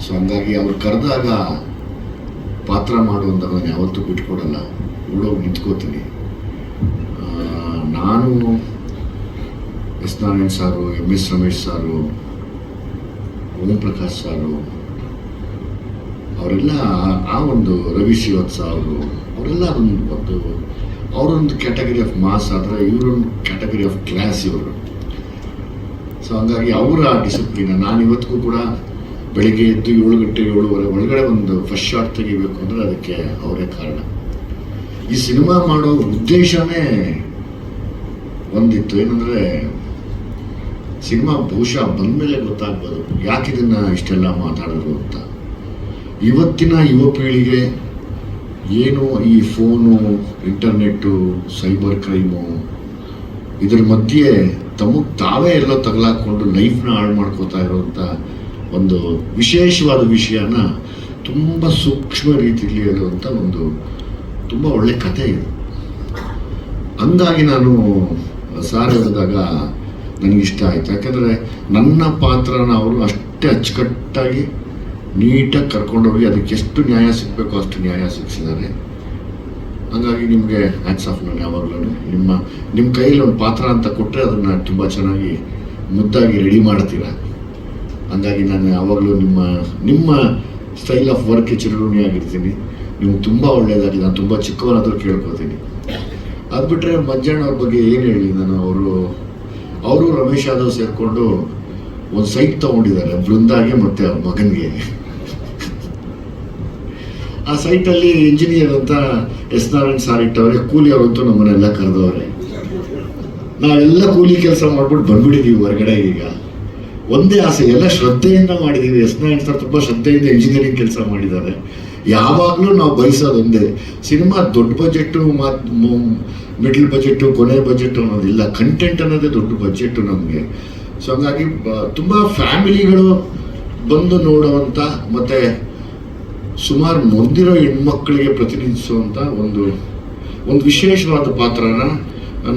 So ಹಂಗಾಗಿ ಅವ್ರು ಕರೆದಾಗ ಪಾತ್ರ ಮಾಡುವಂಥ ನಾನು ಯಾವತ್ತೂ ಬಿಟ್ಕೊಡಲ್ಲ. ಓಡೋಗಿ ನಿಂತ್ಕೋತೀನಿ. ನಾನು ಎಸ್ ನಾರಾಯಣ್ ಸಾರು ಎಂ ಎಸ್ ರಮೇಶ್ ಸಾರು ಓಂ ಪ್ರಕಾಶ್ ಸಾರು, ಅವರೆಲ್ಲ ಆ- ಒಂದು ರವಿ ಶ್ರೀವತ್ಸ ಅವರು, ಅವರೆಲ್ಲ ಒಂದು ಒಂದು ಅವರೊಂದು ಕ್ಯಾಟಗರಿ ಆಫ್ ಮಾಸ್ ಆದರೆ ಇವರೊಂದು ಕ್ಯಾಟಗರಿ ಆಫ್ ಕ್ಲಾಸ್ ಇವರು. ಸೊ ಹಂಗಾಗಿ ಅವರ ಡಿಸಿಪ್ಲಿನ ನಾನು ಇವತ್ತಿಗೂ ಕೂಡ ಬೆಳಿಗ್ಗೆ ಎದ್ದು ಏಳು ಗಂಟೆ ಏಳುವರೆ ಒಳಗಡೆ ಒಂದು ಫಸ್ಟ್ ಶಾಟ್ ತೆಗಿಬೇಕು ಅಂದರೆ ಅದಕ್ಕೆ ಅವರೇ ಕಾರಣ. ಈ ಸಿನಿಮಾ ಮಾಡೋ ಉದ್ದೇಶನೇ ಒಂದಿತ್ತು. ಏನಂದರೆ, ಸಿನಿಮಾ ಬಹುಶಃ ಬಂದಮೇಲೆ ಗೊತ್ತಾಗ್ಬೋದು, ಯಾಕೆ ಇದನ್ನು ಇಷ್ಟೆಲ್ಲ ಮಾತಾಡೋದು ಅಂತ. ಇವತ್ತಿನ ಯುವ ಪೀಳಿಗೆ ಏನು ಈ ಫೋನು, ಇಂಟರ್ನೆಟ್ಟು, ಸೈಬರ್ ಕ್ರೈಮು, ಇದ್ರ ಮಧ್ಯೆ ತಮಗೆ ತಾವೇ ಎಲ್ಲೋ ತಗಲಾಕೊಂಡು ಲೈಫ್ನ ಹಾಳು ಮಾಡ್ಕೋತಾ ಇರೋಂಥ ಒಂದು ವಿಶೇಷವಾದ ವಿಷಯನ ತುಂಬ ಸೂಕ್ಷ್ಮ ರೀತಿಯಲ್ಲಿ ಹೇಳುವಂಥ ಒಂದು ತುಂಬ ಒಳ್ಳೆ ಕಥೆ ಇದು. ಹಂಗಾಗಿ ನಾನು ಸಾರ್ ಹೇಳಿದಾಗ ಇಷ್ಟ ಆಯಿತು. ಯಾಕಂದರೆ ನನ್ನ ಪಾತ್ರನ ಅವರು ಅಷ್ಟೇ ಅಚ್ಚುಕಟ್ಟಾಗಿ ನೀಟಾಗಿ ಕರ್ಕೊಂಡೋಗಿ ಅದಕ್ಕೆ ಎಷ್ಟು ನ್ಯಾಯ ಸಿಗಬೇಕು ಅಷ್ಟು ನ್ಯಾಯ ಸಿಕ್ಕಿಸಿದ್ದಾರೆ ಹಾಗಾಗಿ ನಿಮಗೆ ಹ್ಯಾಟ್ಸ್ ಆಫ್ ನಾನು ಯಾವಾಗಲೂ. ನಿಮ್ಮ ನಿಮ್ಮ ಕೈಯಲ್ಲಿ ಒಂದು ಪಾತ್ರ ಅಂತ ಕೊಟ್ಟರೆ ಅದನ್ನು ತುಂಬ ಚೆನ್ನಾಗಿ ಮುದ್ದಾಗಿ ರೆಡಿ ಮಾಡ್ತೀರಾ? ಹಂಗಾಗಿ ನಾನು ಯಾವಾಗಲೂ ನಿಮ್ಮ ನಿಮ್ಮ ಸ್ಟೈಲ್ ಆಫ್ ವರ್ಕ್ ಚಿರಋಣಿ ಆಗಿರ್ತೀನಿ. ನೀವು ತುಂಬ ಒಳ್ಳೆಯದಾಗಿ ನಾನು ತುಂಬ ಚಿಕ್ಕವನಾದರೂ ಕೇಳ್ಕೊತೀನಿ ಅದು ಬಿಟ್ಟರೆ ಅವ್ರ ಬಗ್ಗೆ ಏನು ಹೇಳಿ? ನಾನು ಅವರು ಅವರು ರಮೇಶ್ ಯಾದವ್ ಸೇರಿಕೊಂಡು ಒಂದು ಸೈಟ್ ತೊಗೊಂಡಿದ್ದಾರೆ. ಬೃಂದಾಗೆ ಮತ್ತು ಅವ್ರ ಮಗನಿಗೆ. ಆ ಸೈಟಲ್ಲಿ ಇಂಜಿನಿಯರ್ ಅಂತ ಎಸ್ ನಾರಾಯಣ್ ಸಾರ್ ಇಟ್ಟವ್ರೆ. ಕೂಲಿ ಅವರಂತೂ ನಮ್ಮನ್ನೆಲ್ಲ ಕರೆದವ್ರೆ. ನಾವೆಲ್ಲ ಕೂಲಿ ಕೆಲಸ ಮಾಡ್ಬಿಟ್ಟು ಬಂದ್ಬಿಟ್ಟಿದ್ದೀವಿ ಹೊರಗಡೆ ಈಗ. ಒಂದೇ ಆಸೆ, ಎಲ್ಲ ಶ್ರದ್ಧೆಯಿಂದ ಮಾಡಿದ್ದೀವಿ ಎಸ್ ನಾರಾಯಣ್ ಸರ್ ತುಂಬ ಶ್ರದ್ಧೆಯಿಂದ ಇಂಜಿನಿಯರಿಂಗ್ ಕೆಲಸ ಮಾಡಿದ್ದಾರೆ. ಯಾವಾಗಲೂ ನಾವು ಬಯಸೋದು ಒಂದೇ, ಸಿನಿಮಾ ದೊಡ್ಡ ಬಜೆಟ್ಟು ಮತ್ತು ಮಿಡ್ಲ್ ಬಜೆಟ್ಟು ಕೊನೆ ಬಜೆಟ್ ಅನ್ನೋದಿಲ್ಲ. ಕಂಟೆಂಟ್ ಅನ್ನೋದೇ ದೊಡ್ಡ ಬಜೆಟ್ಟು ನಮಗೆ. ಸೊ ಹಂಗಾಗಿ ತುಂಬ ಫ್ಯಾಮಿಲಿಗಳು ಬಂದು ನೋಡುವಂಥ ಮತ್ತು ಸುಮಾರು ಮುಂದಿರೋ ಹೆಣ್ಮಕ್ಳಿಗೆ ಪ್ರತಿನಿಧಿಸುವಂಥ ಒಂದು ಒಂದು ವಿಶೇಷವಾದ ಪಾತ್ರನ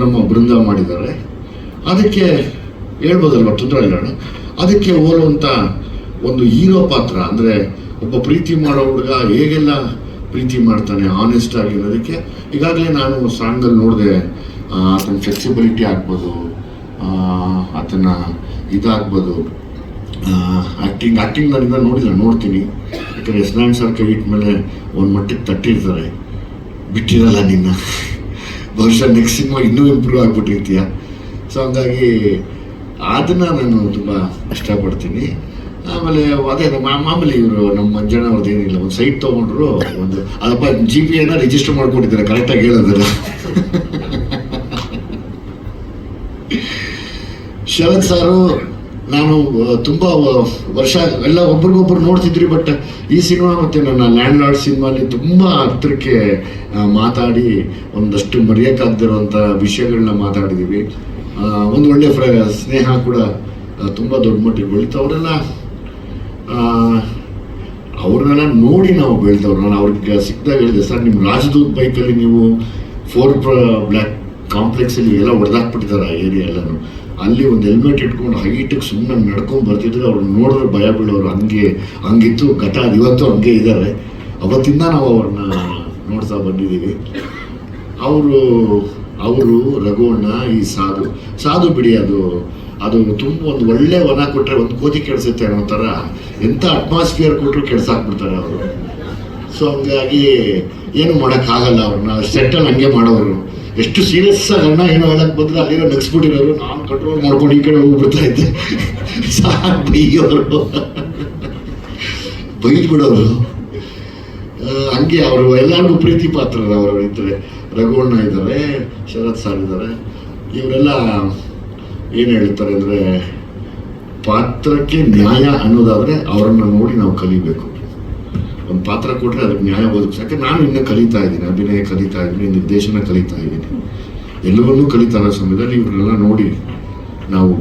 ನಮ್ಮ ಬೃಂದ ಮಾಡಿದ್ದಾರೆ. ಅದಕ್ಕೆ ಹೇಳ್ಬೋದಲ್ವ, ತೊಂದರೆ ಇಲ್ಲ. ಅದಕ್ಕೆ ಹೋಲುವಂಥ ಒಂದು ಹೀರೋ ಪಾತ್ರ, ಅಂದರೆ ಒಬ್ಬ ಪ್ರೀತಿ ಮಾಡೋ ಹುಡುಗ ಹೇಗೆಲ್ಲ ಪ್ರೀತಿ ಮಾಡ್ತಾನೆ ಆನೆಸ್ಟ್ ಆಗಿ ಅನ್ನೋದಕ್ಕೆ ಈಗಾಗಲೇ ನಾನು ಸಾಂಗಲ್ಲಿ ನೋಡಿದೆ ಆತನ ಫ್ಲೆಕ್ಸಿಬಿಲಿಟಿ ಆಗ್ಬೋದು ಆತನ ಇದಾಗ್ಬೋದು ಆ್ಯಕ್ಟಿಂಗ್ ಆ್ಯಕ್ಟಿಂಗ್ ನಾನಿಂದ ನೋಡಿಲ್ಲ, ನೋಡ್ತೀನಿ. ಯಾಕಂದರೆ ಎಸ್ ನಾರಾಯಣ್ ಸರ್ ಕೈ ಮೇಲೆ ಒಂದು ಮಟ್ಟಿಗೆ ತಟ್ಟಿರ್ತಾರೆ. ಬಿಟ್ಟಿರಲ್ಲ ನಿನ್ನ. ಬಹುಶಃ ನೆಕ್ಸ್ಟ್ ಸಿನಿಮಾ ಇನ್ನೂ ಇಂಪ್ರೂವ್ ಆಗಿಬಿಟ್ಟಿರ್ತೀಯ. ಸೊ ಹಂಗಾಗಿ ಅದನ್ನು ನಾನು ತುಂಬ ಇಷ್ಟಪಡ್ತೀನಿ. ಆಮೇಲೆ ಅದೇ ಮಾಮೂಲಿ ಇವರು ನಮ್ಮ ಮಂಜಣ್ಣ ಅವ್ರದ್ದು ಏನಿಲ್ಲ ಒಂದು ಸೈಟ್ ತೊಗೊಂಡ್ರು ಒಂದು ಅದಪ್ಪ ಜಿ ಪಿ ಎನ ರಿಜಿಸ್ಟರ್ ಮಾಡ್ಕೊಂಡಿದ್ದಾರೆ ಕರೆಕ್ಟಾಗಿ ಹೇಳೋದಿಲ್ಲ ಶರತ್ ಸಾರು ನಾನು ತುಂಬಾ ವರ್ಷ ಎಲ್ಲ ಒಬ್ರಿಗೊಬ್ರು ನೋಡ್ತಿದ್ರಿ ಬಟ್ ಈ ಸಿನಿಮಾ ಮತ್ತೆ ನನ್ನ ಲ್ಯಾಂಡ್ ಲಾರ್ಡ್ ಸಿನಿಮಾಲಿ ತುಂಬಾ ಹತ್ರಕ್ಕೆ ಮಾತಾಡಿ ಒಂದಷ್ಟು ಮರೆಯೋಕ್ಕಾಗದಿರುವಂಥ ವಿಷಯಗಳನ್ನ ಮಾತಾಡಿದ್ದೀವಿ ಆ, ಒಂದು ಒಳ್ಳೆ ಫ್ರ, ಸ್ನೇಹ ಕೂಡ ತುಂಬ ದೊಡ್ಡ ಮಟ್ಟಿಗೆ ಬೆಳೀತು ಅವರೆಲ್ಲ ಅವ್ರನ್ನೆಲ್ಲ ನೋಡಿ ನಾವು ಬೆಳೆದವ್ರು ನಾನು ಅವ್ರಿಗೆ ಸಿಕ್ಕಿದಾಗ ಹೇಳಿದೆ, ಸರ್ ನಿಮ್ಮ ರಾಜದೂತ್ ಬೈಕಲ್ಲಿ ನೀವು ಫೋರ್ ಬ್ಲ್ಯಾಕ್ ಕಾಂಪ್ಲೆಕ್ಸಲ್ಲಿ ಎಲ್ಲ ಹೊಡೆದಾಕ್ಬಿಟ್ಟಿದ್ದಾರೆ ಆ ಏರಿಯಾ ಎಲ್ಲನೂ. ಅಲ್ಲಿ ಒಂದು ಹೆಲ್ಮೆಟ್ ಇಟ್ಕೊಂಡು ಹೈಟಿಗೆ ಸುಮ್ಮನೆ ನಡ್ಕೊಂಡು ಬರ್ತಿದ್ರೆ ಅವ್ರು ನೋಡಿದ್ರೆ ಭಯ ಬೀಳೋರು ಹಂಗೆ, ಹಂಗಿತ್ತು. ಘಟ ಇವತ್ತು ಹಂಗೆ ಇದ್ದಾರೆ ಅವತ್ತಿಂದ ನಾವು ಅವ್ರನ್ನ ನೋಡ್ತಾ ಬಂದಿದ್ದೀವಿ. ಅವರು ಅವರು ರಘುವಣ್ಣ ಈ ಸಾಧು. ಸಾಧು ಬಿಡಿ ಅದು. ಅದು ತುಂಬ ಒಂದು ಒಳ್ಳೆ ವನ ಕೊಟ್ಟರೆ ಒಂದು ಕೋತಿ ಕೆಡಿಸುತ್ತೆ ಅನ್ನೋ ಥರ ಎಂಥ ಅಟ್ಮಾಸ್ಫಿಯರ್ ಕೊಟ್ಟರು ಕೆಡ್ಸಾಕ್ಬಿಡ್ತಾರೆ ಅವರು. ಸೊ ಹಂಗಾಗಿ ಏನು ಮಾಡೋಕ್ಕಾಗಲ್ಲ ಅವ್ರನ್ನ. ಸೆಟ್ಟಲ್ಲಿ ಹಂಗೆ ಮಾಡೋರು. ಎಷ್ಟು ಸೀರಿಯಸ್ ಆಗಿ ಅಣ್ಣ ಏನೋ ಹೇಳಕ್ಕೆ ಬಂದ್ರೆ ಅಲ್ಲಿರೋ ನಗ್ಸ್ಬಿಟ್ಟಿರೋರು, ನಾನು ಕಂಟ್ರೋಲ್ ಮಾಡ್ಕೊಂಡು ಈ ಕಡೆ ಹೋಗ್ಬಿಡ್ತಾ ಇದ್ದೆ. ಸಾಕು ಬೈಯೋರು. ಬೈದ್ಬಿಡೋರು. ಹಂಗೆ ಅವರು ಎಲ್ಲರಿಗೂ ಪ್ರೀತಿ ಪಾತ್ರರು ಅವರು ಇದ್ದಾರೆ ರಘುವಣ್ಣ ಇದ್ದಾರೆ, ಶರತ್ ಸರ್ ಇದ್ದಾರೆ. ಇವರೆಲ್ಲ ಏನು ಹೇಳ್ತಾರೆ ಅಂದರೆ, ಪಾತ್ರಕ್ಕೆ ನ್ಯಾಯ ಅನ್ನೋದಾದರೆ ಅವರನ್ನು ನೋಡಿ ನಾವು ಕಲಿಬೇಕು. ಒಂದು ಪಾತ್ರ ಕೊಟ್ಟರೆ ಅದಕ್ಕೆ ನ್ಯಾಯ ಬದುಕಿಸಕ್ಕೆ ನಾನು ಇನ್ನೂ ಕಲಿತಾ ಇದ್ದೀನಿ, ಅಭಿನಯ ಕಲಿತಾ ಇದ್ದೀನಿ, ನಿರ್ದೇಶನ ಕಲಿತಾ ಇದ್ದೀನಿ. ಎಲ್ಲವನ್ನೂ ಕಲಿತಾ ಸಮಯದಲ್ಲಿ ಇವರನ್ನೆಲ್ಲ ನೋಡಿ ನಾವು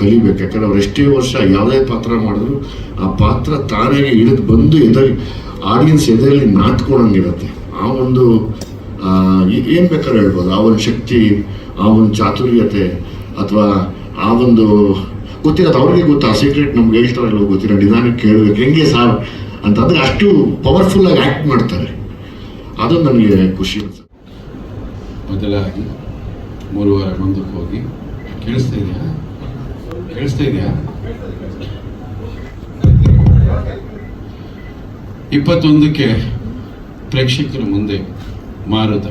ಕಲಿಬೇಕು. ಯಾಕಂದ್ರೆ ಅವ್ರು ಎಷ್ಟೇ ವರ್ಷ ಯಾವುದೇ ಪಾತ್ರ ಮಾಡಿದ್ರು, ಆ ಪಾತ್ರ ತಾನೇ ಇಳಿದು ಬಂದು ಎದೆ ಆಡಿಯನ್ಸ್ ಎದೆಯಲ್ಲಿ ನಾಟ್ಕೊಳಂಗಿರುತ್ತೆ ಆ ಒಂದು ಏನು ಬೇಕಾದ್ರೆ ಹೇಳ್ಬೋದು. ಆ ಒಂದು ಶಕ್ತಿ, ಆ ಒಂದು ಚಾತುರ್ಯತೆ ಅಥವಾ ಆ ಒಂದು ಗೊತ್ತಿರೋದು ಅವ್ರಿಗೆ ಗೊತ್ತು? ಆ ಸೀಕ್ರೆಟ್ ನಮ್ಗೆ ಹೇಳ್ತಾರಲ್ಲ ಗೊತ್ತಿರೋ ನಿಧಾನಕ್ಕೆ ಕೇಳಬೇಕು. ಹೆಂಗೆ ಸಾರ್ ಅಂತಂದರೆ ಅಷ್ಟು ಪವರ್ಫುಲ್ಲಾಗಿ ಆ್ಯಕ್ಟ್ ಮಾಡ್ತಾರೆ. ಅದು ನನಗೆ ಖುಷಿ ಅನ್ಸುತ್ತೆ. ಮೊದಲಾಗಿ ಮೂರು ವಾರ ಮುಂದಕ್ಕೆ ಹೋಗಿ ಕೇಳಿಸ್ತಾ ಇದೆಯಾ? ಕೇಳಿಸ್ತಾ ಇದೆಯಾ? ಇಪ್ಪತ್ತೊಂದಕ್ಕೆ ಪ್ರೇಕ್ಷಕರ ಮುಂದೆ ಮಾರುತ.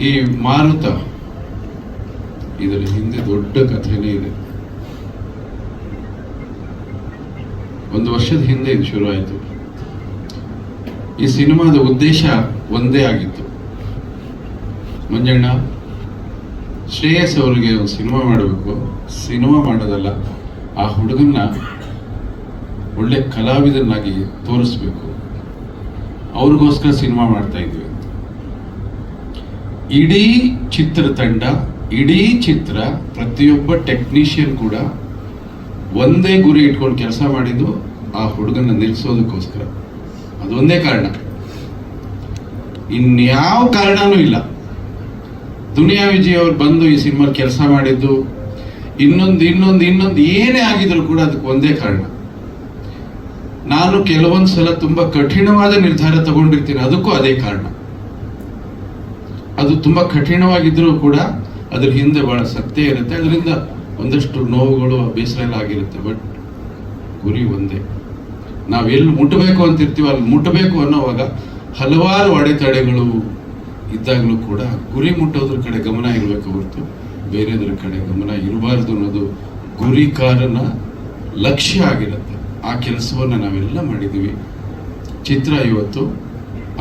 ಈ ಮಾರುತ ಇದರ ಹಿಂದೆ ದೊಡ್ಡ ಕಥೆನೇ ಇದೆ. ಒಂದು ವರ್ಷದ ಹಿಂದೆ ಇದು ಶುರುವಾಯಿತು. ಈ ಸಿನಿಮಾದ ಉದ್ದೇಶ ಒಂದೇ ಆಗಿತ್ತು. ಮಂಜಣ್ಣ, ಶ್ರೇಯಸ್ ಅವರಿಗೆ ಒಂದು ಸಿನಿಮಾ ಮಾಡಬೇಕು. ಸಿನಿಮಾ ಮಾಡೋದಲ್ಲ, ಆ ಹುಡುಗನ್ನ ಒಳ್ಳೆ ಕಲಾವಿದನಾಗಿ ತೋರಿಸ್ಬೇಕು. ಅವ್ರಿಗೋಸ್ಕರ ಸಿನಿಮಾ ಮಾಡ್ತಾ ಇದ್ವಿ. ಇಡೀ ಚಿತ್ರತಂಡ ಇಡೀ ಚಿತ್ರ, ಪ್ರತಿಯೊಬ್ಬ ಟೆಕ್ನಿಷಿಯನ್ ಕೂಡ ಒಂದೇ ಗುರಿ ಇಟ್ಕೊಂಡು ಕೆಲಸ ಮಾಡಿದ್ದು ಆ ಹುಡುಗನ ನಿಲ್ಲಿಸೋದಕ್ಕೋಸ್ಕರ ಅದೊಂದೇ ಕಾರಣ. ಇನ್ಯಾವ ಕಾರಣನೂ ಇಲ್ಲ. ದುನಿಯಾ ವಿಜಯ್ ಅವರು ಬಂದು ಈ ಸಿನಿಮಾ ಕೆಲಸ ಮಾಡಿದ್ದು, ಇನ್ನೊಂದು ಇನ್ನೊಂದು ಇನ್ನೊಂದು ಏನೇ ಆಗಿದ್ರು ಕೂಡ ಅದಕ್ಕೆ ಒಂದೇ ಕಾರಣ. ನಾನು ಕೆಲವೊಂದು ಸಲ ತುಂಬಾ ಕಠಿಣವಾದ ನಿರ್ಧಾರ ತಗೊಂಡಿರ್ತೀನಿ. ಅದಕ್ಕೂ ಅದೇ ಕಾರಣ. ಅದು ತುಂಬಾ ಕಠಿಣವಾಗಿದ್ರೂ ಕೂಡ ಅದ್ರ ಹಿಂದೆ ಬಹಳ ಸತ್ಯ ಇರುತ್ತೆ. ಅದರಿಂದ ಒಂದಷ್ಟು ನೋವುಗಳು, ಬೇಸರ ಎಲ್ಲ ಆಗಿರುತ್ತೆ. ಬಟ್ ಗುರಿ ಒಂದೇ. ನಾವು ಎಲ್ಲಿ ಮುಟ್ಟಬೇಕು ಇರ್ತೀವ ಅಲ್ಲಿ ಮುಟ್ಟಬೇಕು ಅನ್ನೋವಾಗ ಹಲವಾರು ಅಡೆತಡೆಗಳು ಇದ್ದಾಗಲೂ ಕೂಡ ಗುರಿ ಮುಟ್ಟೋದ್ರ ಕಡೆ ಗಮನ ಇರಬೇಕು ಹೊರತು. ಬೇರೆದ್ರ ಕಡೆ ಗಮನ ಇರಬಾರ್ದು ಅನ್ನೋದು ಗುರಿಕಾರನ ಲಕ್ಷ್ಯ ಆಗಿರುತ್ತೆ. ಆ ಕೆಲಸವನ್ನು ನಾವೆಲ್ಲ ಮಾಡಿದ್ದೀವಿ. ಚಿತ್ರ ಇವತ್ತು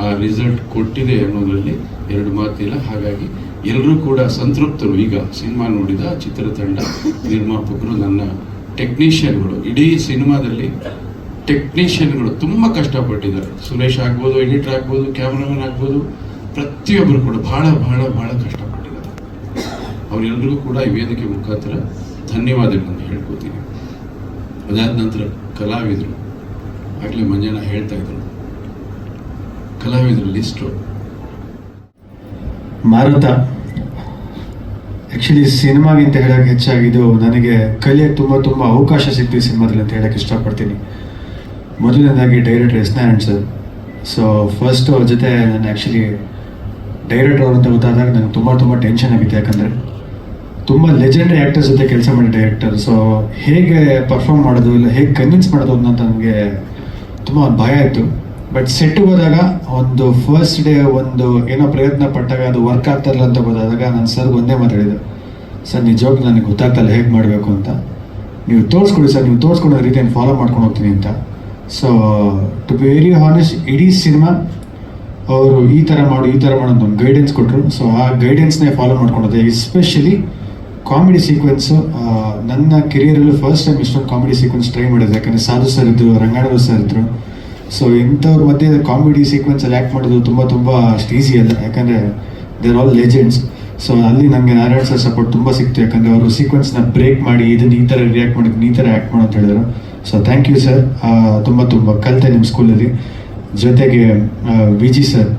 ಆ ರಿಸಲ್ಟ್ ಕೊಟ್ಟಿದೆ ಅನ್ನೋದರಲ್ಲಿ ಎರಡು ಮಾತಿಲ್ಲ. ಹಾಗಾಗಿ ಎಲ್ಲರೂ ಕೂಡ ಸಂತೃಪ್ತರು. ಈಗ ಸಿನಿಮಾ ನೋಡಿದ ಚಿತ್ರತಂಡ ನಿರ್ಮಾಪಕರು, ನನ್ನ ಟೆಕ್ನಿಷಿಯನ್ಗಳು ಇಡೀ ಸಿನಿಮಾದಲ್ಲಿ ಟೆಕ್ನಿಷಿಯನ್ಗಳು ತುಂಬ ಕಷ್ಟಪಟ್ಟಿದ್ದಾರೆ. ಸುರೇಶ್ ಆಗ್ಬೋದು ಎಡಿಟರ್ ಆಗ್ಬೋದು ಕ್ಯಾಮ್ರಾಮನ್ ಆಗ್ಬೋದು. ಪ್ರತಿಯೊಬ್ಬರು ಕೂಡ ಬಹಳ ಬಹಳ ಬಹಳ ಕಷ್ಟಪಟ್ಟಿದ್ದಾರೆ. ಅವರೆಲ್ಲರಿಗೂ ಕೂಡ ಈ ವೇದಿಕೆ ಮುಖಾಂತರ ಧನ್ಯವಾದಗಳನ್ನು ಹೇಳ್ಕೊತೀನಿ. ಅದಾದ ನಂತರ ಕಲಾವಿದರು ಆಗಲೇ ಮಂಜಣ್ಣ ಹೇಳ್ತಾ ಇದ್ರು. ಕಲಾವಿದರ ಲಿಸ್ಟು ಮಾರುತ ಆ್ಯಕ್ಚುಲಿ ಸಿನಿಮಾಗಿಂತ ಹೇಳೋಕೆ ಹೆಚ್ಚಾಗಿದ್ದು ನನಗೆ ಕಲಿಯೋಕ್ಕೆ ತುಂಬ ತುಂಬ ಅವಕಾಶ ಸಿಕ್ತು ಈ ಸಿನಿಮಾದಲ್ಲಿ ಅಂತ ಹೇಳೋಕ್ಕೆ ಇಷ್ಟಪಡ್ತೀನಿ. ಮೊದಲನೇದಾಗಿ director S Narayan sir. So first ಅವ್ರ ಜೊತೆ ನಾನು ಆ್ಯಕ್ಚುಲಿ ಡೈರೆಕ್ಟರ್ ಅಂತ ಗೊತ್ತಾದಾಗ ನನಗೆ ತುಂಬ ತುಂಬ ಟೆನ್ಷನ್ ಆಗಿತ್ತು ಯಾಕಂದರೆ ತುಂಬ ಲೆಜೆಂಡ್ ಆಕ್ಟರ್ ಜೊತೆ ಕೆಲಸ ಮಾಡಿದ ಡೈರೆಕ್ಟರ್ ಸೊ ಹೇಗೆ ಪರ್ಫಾರ್ಮ್ ಮಾಡೋದು, ಇಲ್ಲ ಹೇಗೆ ಕನ್ವಿನ್ಸ್ ಮಾಡೋದು ಅಂತ ನನಗೆ ತುಂಬ ಭಯ ಆಯಿತು. ಬಟ್ ಸೆಟ್ಗೆ ಹೋದಾಗ, ಒಂದು ಫಸ್ಟ್ ಡೇ ಒಂದು ಏನೋ ಪ್ರಯತ್ನ ಪಟ್ಟಾಗ, ಅದು ವರ್ಕ್ ಆಗ್ತಾರಲ್ಲ ಅಂತ ಗೊತ್ತಾದಾಗ ನಾನು ಸರ್ ಒಂದೇ ಮಾತಾಡಿದೆ ಸರ್ ನಿಜವಾಗ್ಲೂ ನನಗೆ ಗೊತ್ತಾಗ್ತಲ್ಲ ಹೇಗೆ ಮಾಡಬೇಕು ಅಂತ. ನೀವು ತೋರಿಸ್ಕೊಡಿ ಸರ್ ನೀವು ತೋರಿಸ್ಕೊಡೋ ರೀತಿಯನ್ನು ಫಾಲೋ ಮಾಡ್ಕೊಂಡು ಹೋಗ್ತೀನಿ ಅಂತ. So to be very honest ಇಡೀ ಸಿನಿಮಾ ಅವರು ಈ ಥರ ಮಾಡು, ಈ ಥರ ಮಾಡು ಅಂತ ಒಂದು ಗೈಡೆನ್ಸ್ ಕೊಟ್ಟರು ಸೊ ಆ ಗೈಡೆನ್ಸ್ನೇ ಫಾಲೋ ಮಾಡ್ಕೊಂಡೋದೆ ಎಸ್ಪೆಷಲಿ ಕಾಮಿಡಿ ಸೀಕ್ವೆನ್ಸು ನನ್ನ ಕೆರಿಯರಲ್ಲೂ ಫಸ್ಟ್ ಟೈಮ್ ಇಷ್ಟೊಂದು ಕಾಮಿಡಿ ಸೀಕ್ವೆನ್ಸ್ ಟ್ರೈ ಮಾಡಿದೆ ಯಾಕಂದರೆ ಸಾಧು ಸರ್ ಇದ್ರು ರಂಗಾಣರು ಸರ್ ಇದ್ರು. ಸೊ ಇಂಥವ್ರ ಮಧ್ಯೆ ಕಾಮಿಡಿ ಸೀಕ್ವೆನ್ಸಲ್ಲಿ ಆ್ಯಕ್ಟ್ ಮಾಡೋದು ತುಂಬ ತುಂಬ ಅಷ್ಟು ಈಸಿ ಅಲ್ಲ. ಯಾಕಂದರೆ ದೇರ್ ಆಲ್ ಲೆಜೆಂಡ್ಸ್ ಸೊ ಅಲ್ಲಿ ನನಗೆ ನಾರಾಯಣ್ ಸರ್ ಸಪೋರ್ಟ್ ತುಂಬ ಸಿಕ್ತು. ಯಾಕಂದರೆ ಅವರು ಸೀಕ್ವೆನ್ಸ್ನ ಬ್ರೇಕ್ ಮಾಡಿ, ಇದನ್ನ ಈ ಥರ ರಿಯಾಕ್ಟ್ ಮಾಡಿದ್ದು ಈ ಥರ ಆ್ಯಕ್ಟ್ ಮಾಡೋ ಅಂತ ಹೇಳಿದ್ರು. ಸೊ ಥ್ಯಾಂಕ್ ಯು ಸರ್ ತುಂಬ ತುಂಬ ಕಲಿತೆ ನಿಮ್ಮ ಸ್ಕೂಲಲ್ಲಿ ಜೊತೆಗೆ ವಿ ವಿಜಿ ಸರ್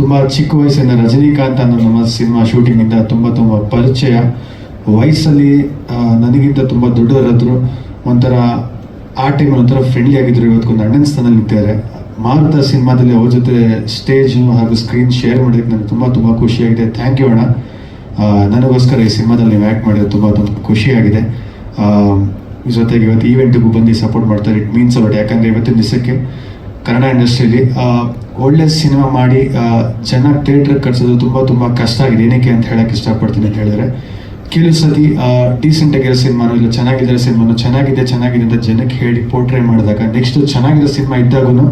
ತುಂಬ ಚಿಕ್ಕ ವಯಸ್ಸಿನ ರಜನಿಕಾಂತ್ ಅನ್ನೋ ನಮ್ಮ ಸಿನಿಮಾ ಶೂಟಿಂಗಿಂದ ತುಂಬ ತುಂಬ ಪರಿಚಯ. ವಯಸ್ಸಲ್ಲಿ ನನಗಿಂತ ತುಂಬ ದೊಡ್ಡವರಾದ್ರು, ಒಂಥರ ಆ ಟೈಮ್ ಒಂಥರ ಫ್ರೆಂಡ್ಲಿ ಆಗಿದ್ರು. ಇವತ್ತೊಂದು ಅಣ್ಣನ ಸ್ಥಾನದಲ್ಲಿ ನಿಂತಿದ್ದಾರೆ ಮಾರುತ ಸಿನಿಮಾದಲ್ಲಿ ಅವ್ರ ಜೊತೆ ಸ್ಟೇಜ್ ಹಾಗೂ ಸ್ಕ್ರೀನ್ ಶೇರ್ ಮಾಡಿದ್ದಕ್ಕೆ ನನಗೆ ತುಂಬ ತುಂಬ ಖುಷಿಯಾಗಿದೆ. ಥ್ಯಾಂಕ್ ಯು ಅಣ್ಣ. ನನಗೋಸ್ಕರ ಈ ಸಿನಿಮಾದಲ್ಲಿ ನೀವು ಆ್ಯಕ್ಟ್ ಮಾಡಿದ್ರೆ ತುಂಬ ತುಂಬ ಖುಷಿಯಾಗಿದೆ. ಜೊತೆಗೆ ಇವತ್ತು ಈವೆಂಟ್ಗೂ ಬಂದು ಸಪೋರ್ಟ್ ಮಾಡ್ತಾರೆ. ಇಟ್ ಮೀನ್ಸ್ ಅಲಾಟ್ ಯಾಕಂದರೆ ಇವತ್ತಿನ ದಿವಸಕ್ಕೆ ಕನ್ನಡ ಇಂಡಸ್ಟ್ರಿಯಲ್ಲಿ ಒಳ್ಳೆ ಸಿನಿಮಾ ಮಾಡಿ ಚೆನ್ನಾಗಿ ಜನ ಥಿಯೇಟ್ರಿಗೆ ಕಟ್ಸೋದು ತುಂಬ ತುಂಬ ಕಷ್ಟ ಆಗಿದೆ. ಏನಕ್ಕೆ ಅಂತ ಹೇಳಕ್ಕೆ ಇಷ್ಟಪಡ್ತೀನಿ ಅಂತ ಹೇಳಿದ್ರೆ, ಕೆಲವು ಸತಿ ಡೀಸೆಂಟ್ ಆಗಿರೋ ಸಿನಿಮಾನು ಇಲ್ಲ ಚೆನ್ನಾಗಿರೋ ಸಿನಿಮಾನು ಚೆನ್ನಾಗಿದೆ ಚೆನ್ನಾಗಿದೆ ಅಂತ ಜನಕ್ಕೆ ಹೇಳಿ ಪೋರ್ಟ್ರೇ ಮಾಡಿದಾಗ ನೆಕ್ಸ್ಟ್ ಚೆನ್ನಾಗಿರೋ ಸಿನಿಮಾ ಇದ್ದಾಗೂ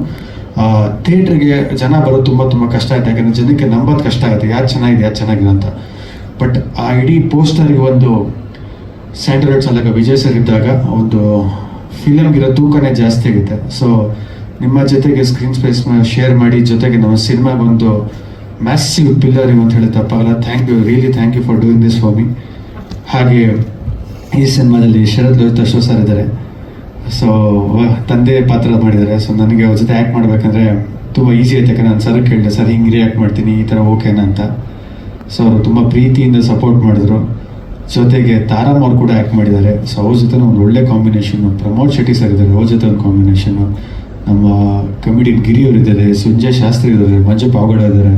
ಥಿಯೇಟ್ರಿಗೆ ಜನ ಬರೋದು ತುಂಬ ತುಂಬ ಕಷ್ಟ ಆಯ್ತು. ಯಾಕಂದರೆ ಜನಕ್ಕೆ ನಂಬೋದು ಕಷ್ಟ ಆಗುತ್ತೆ. ಯಾರು ಚೆನ್ನಾಗಿದೆ ಯಾರು ಚೆನ್ನಾಗಿದೆ ಅಂತ. ಬಟ್ ಆ ಇಡೀ ಪೋಸ್ಟರ್ಗೆ ಒಂದು ಸ್ಯಾಂಡಲ್ವುಡ್ಸ್ ಅಲ್ಲಾಗ ವಿಜಯ್ ಸರ್ ಇದ್ದಾಗ, ಒಂದು ಫಿಲಮ್ಗಿರೋ ತೂಕನೇ ಜಾಸ್ತಿ ಆಗುತ್ತೆ. ಸೊ ನಿಮ್ಮ ಜೊತೆಗೆ ಸ್ಕ್ರೀನ್ ಸ್ಪೇಸ್ ಶೇರ್ ಮಾಡಿ, ಜೊತೆಗೆ ನಮ್ಮ ಸಿನಿಮಾ ಬಂದು ಮ್ಯಾಸಿವ್ ಪಿಲ್ಲರ್ ಅಂತ ಹೇಳಿ ತಪ್ಪಾಗಲ್ಲ. Thank you really thank you for doing this for me ಹಾಗೆ ಈ ಸಿನಿಮಾದಲ್ಲಿ ಶರತ್ ಲೋಹಿತ್ ಅಶೋಕ್ ಸರ್ ಇದ್ದಾರೆ. ಸೊ ತಂದೆ ಪಾತ್ರ ಮಾಡಿದ್ದಾರೆ. ಸೊ ನನಗೆ ಅವ್ರ ಜೊತೆ ಆ್ಯಕ್ಟ್ ಮಾಡಬೇಕಂದ್ರೆ ತುಂಬ ಈಸಿ ಆಯ್ತು. ಯಾಕಂದ್ರೆ ನಾನು ಸರ್ ಕೇಳಿದೆ ಸರ್ ಹಿಂಗೆ ರಿಯಾಕ್ಟ್ ಮಾಡ್ತೀನಿ? ಈ ಥರ ಓಕೆನಾ ಅಂತ. ಸೊ ಅವರು ತುಂಬ ಪ್ರೀತಿಯಿಂದ ಸಪೋರ್ಟ್ ಮಾಡಿದ್ರು. ಜೊತೆಗೆ ತಾರಾಮ್ ಅವ್ರು ಕೂಡ ಆ್ಯಕ್ಟ್ ಮಾಡಿದ್ದಾರೆ. ಸೊ ಅವ್ರ ಜೊತೆ ಒಂದು ಒಳ್ಳೆ ಕಾಂಬಿನೇಷನ್ನು ಪ್ರಮೋದ್ ಶೆಟ್ಟಿ ಸರ್ ಇದ್ದಾರೆ, ಅವ್ರ ಜೊತೆ ಒಂದು ಕಾಂಬಿನೇಷನ್ನು ನಮ್ಮ ಕಮಿಡಿಯನ್ ಗಿರಿ ಅವರು ಇದ್ದಾರೆ, ಸಂಜಯ್ ಶಾಸ್ತ್ರಿ ಇದ್ದಾರೆ ಮಂಜು ಪಾವಗಡ ಇದ್ದಾರೆ.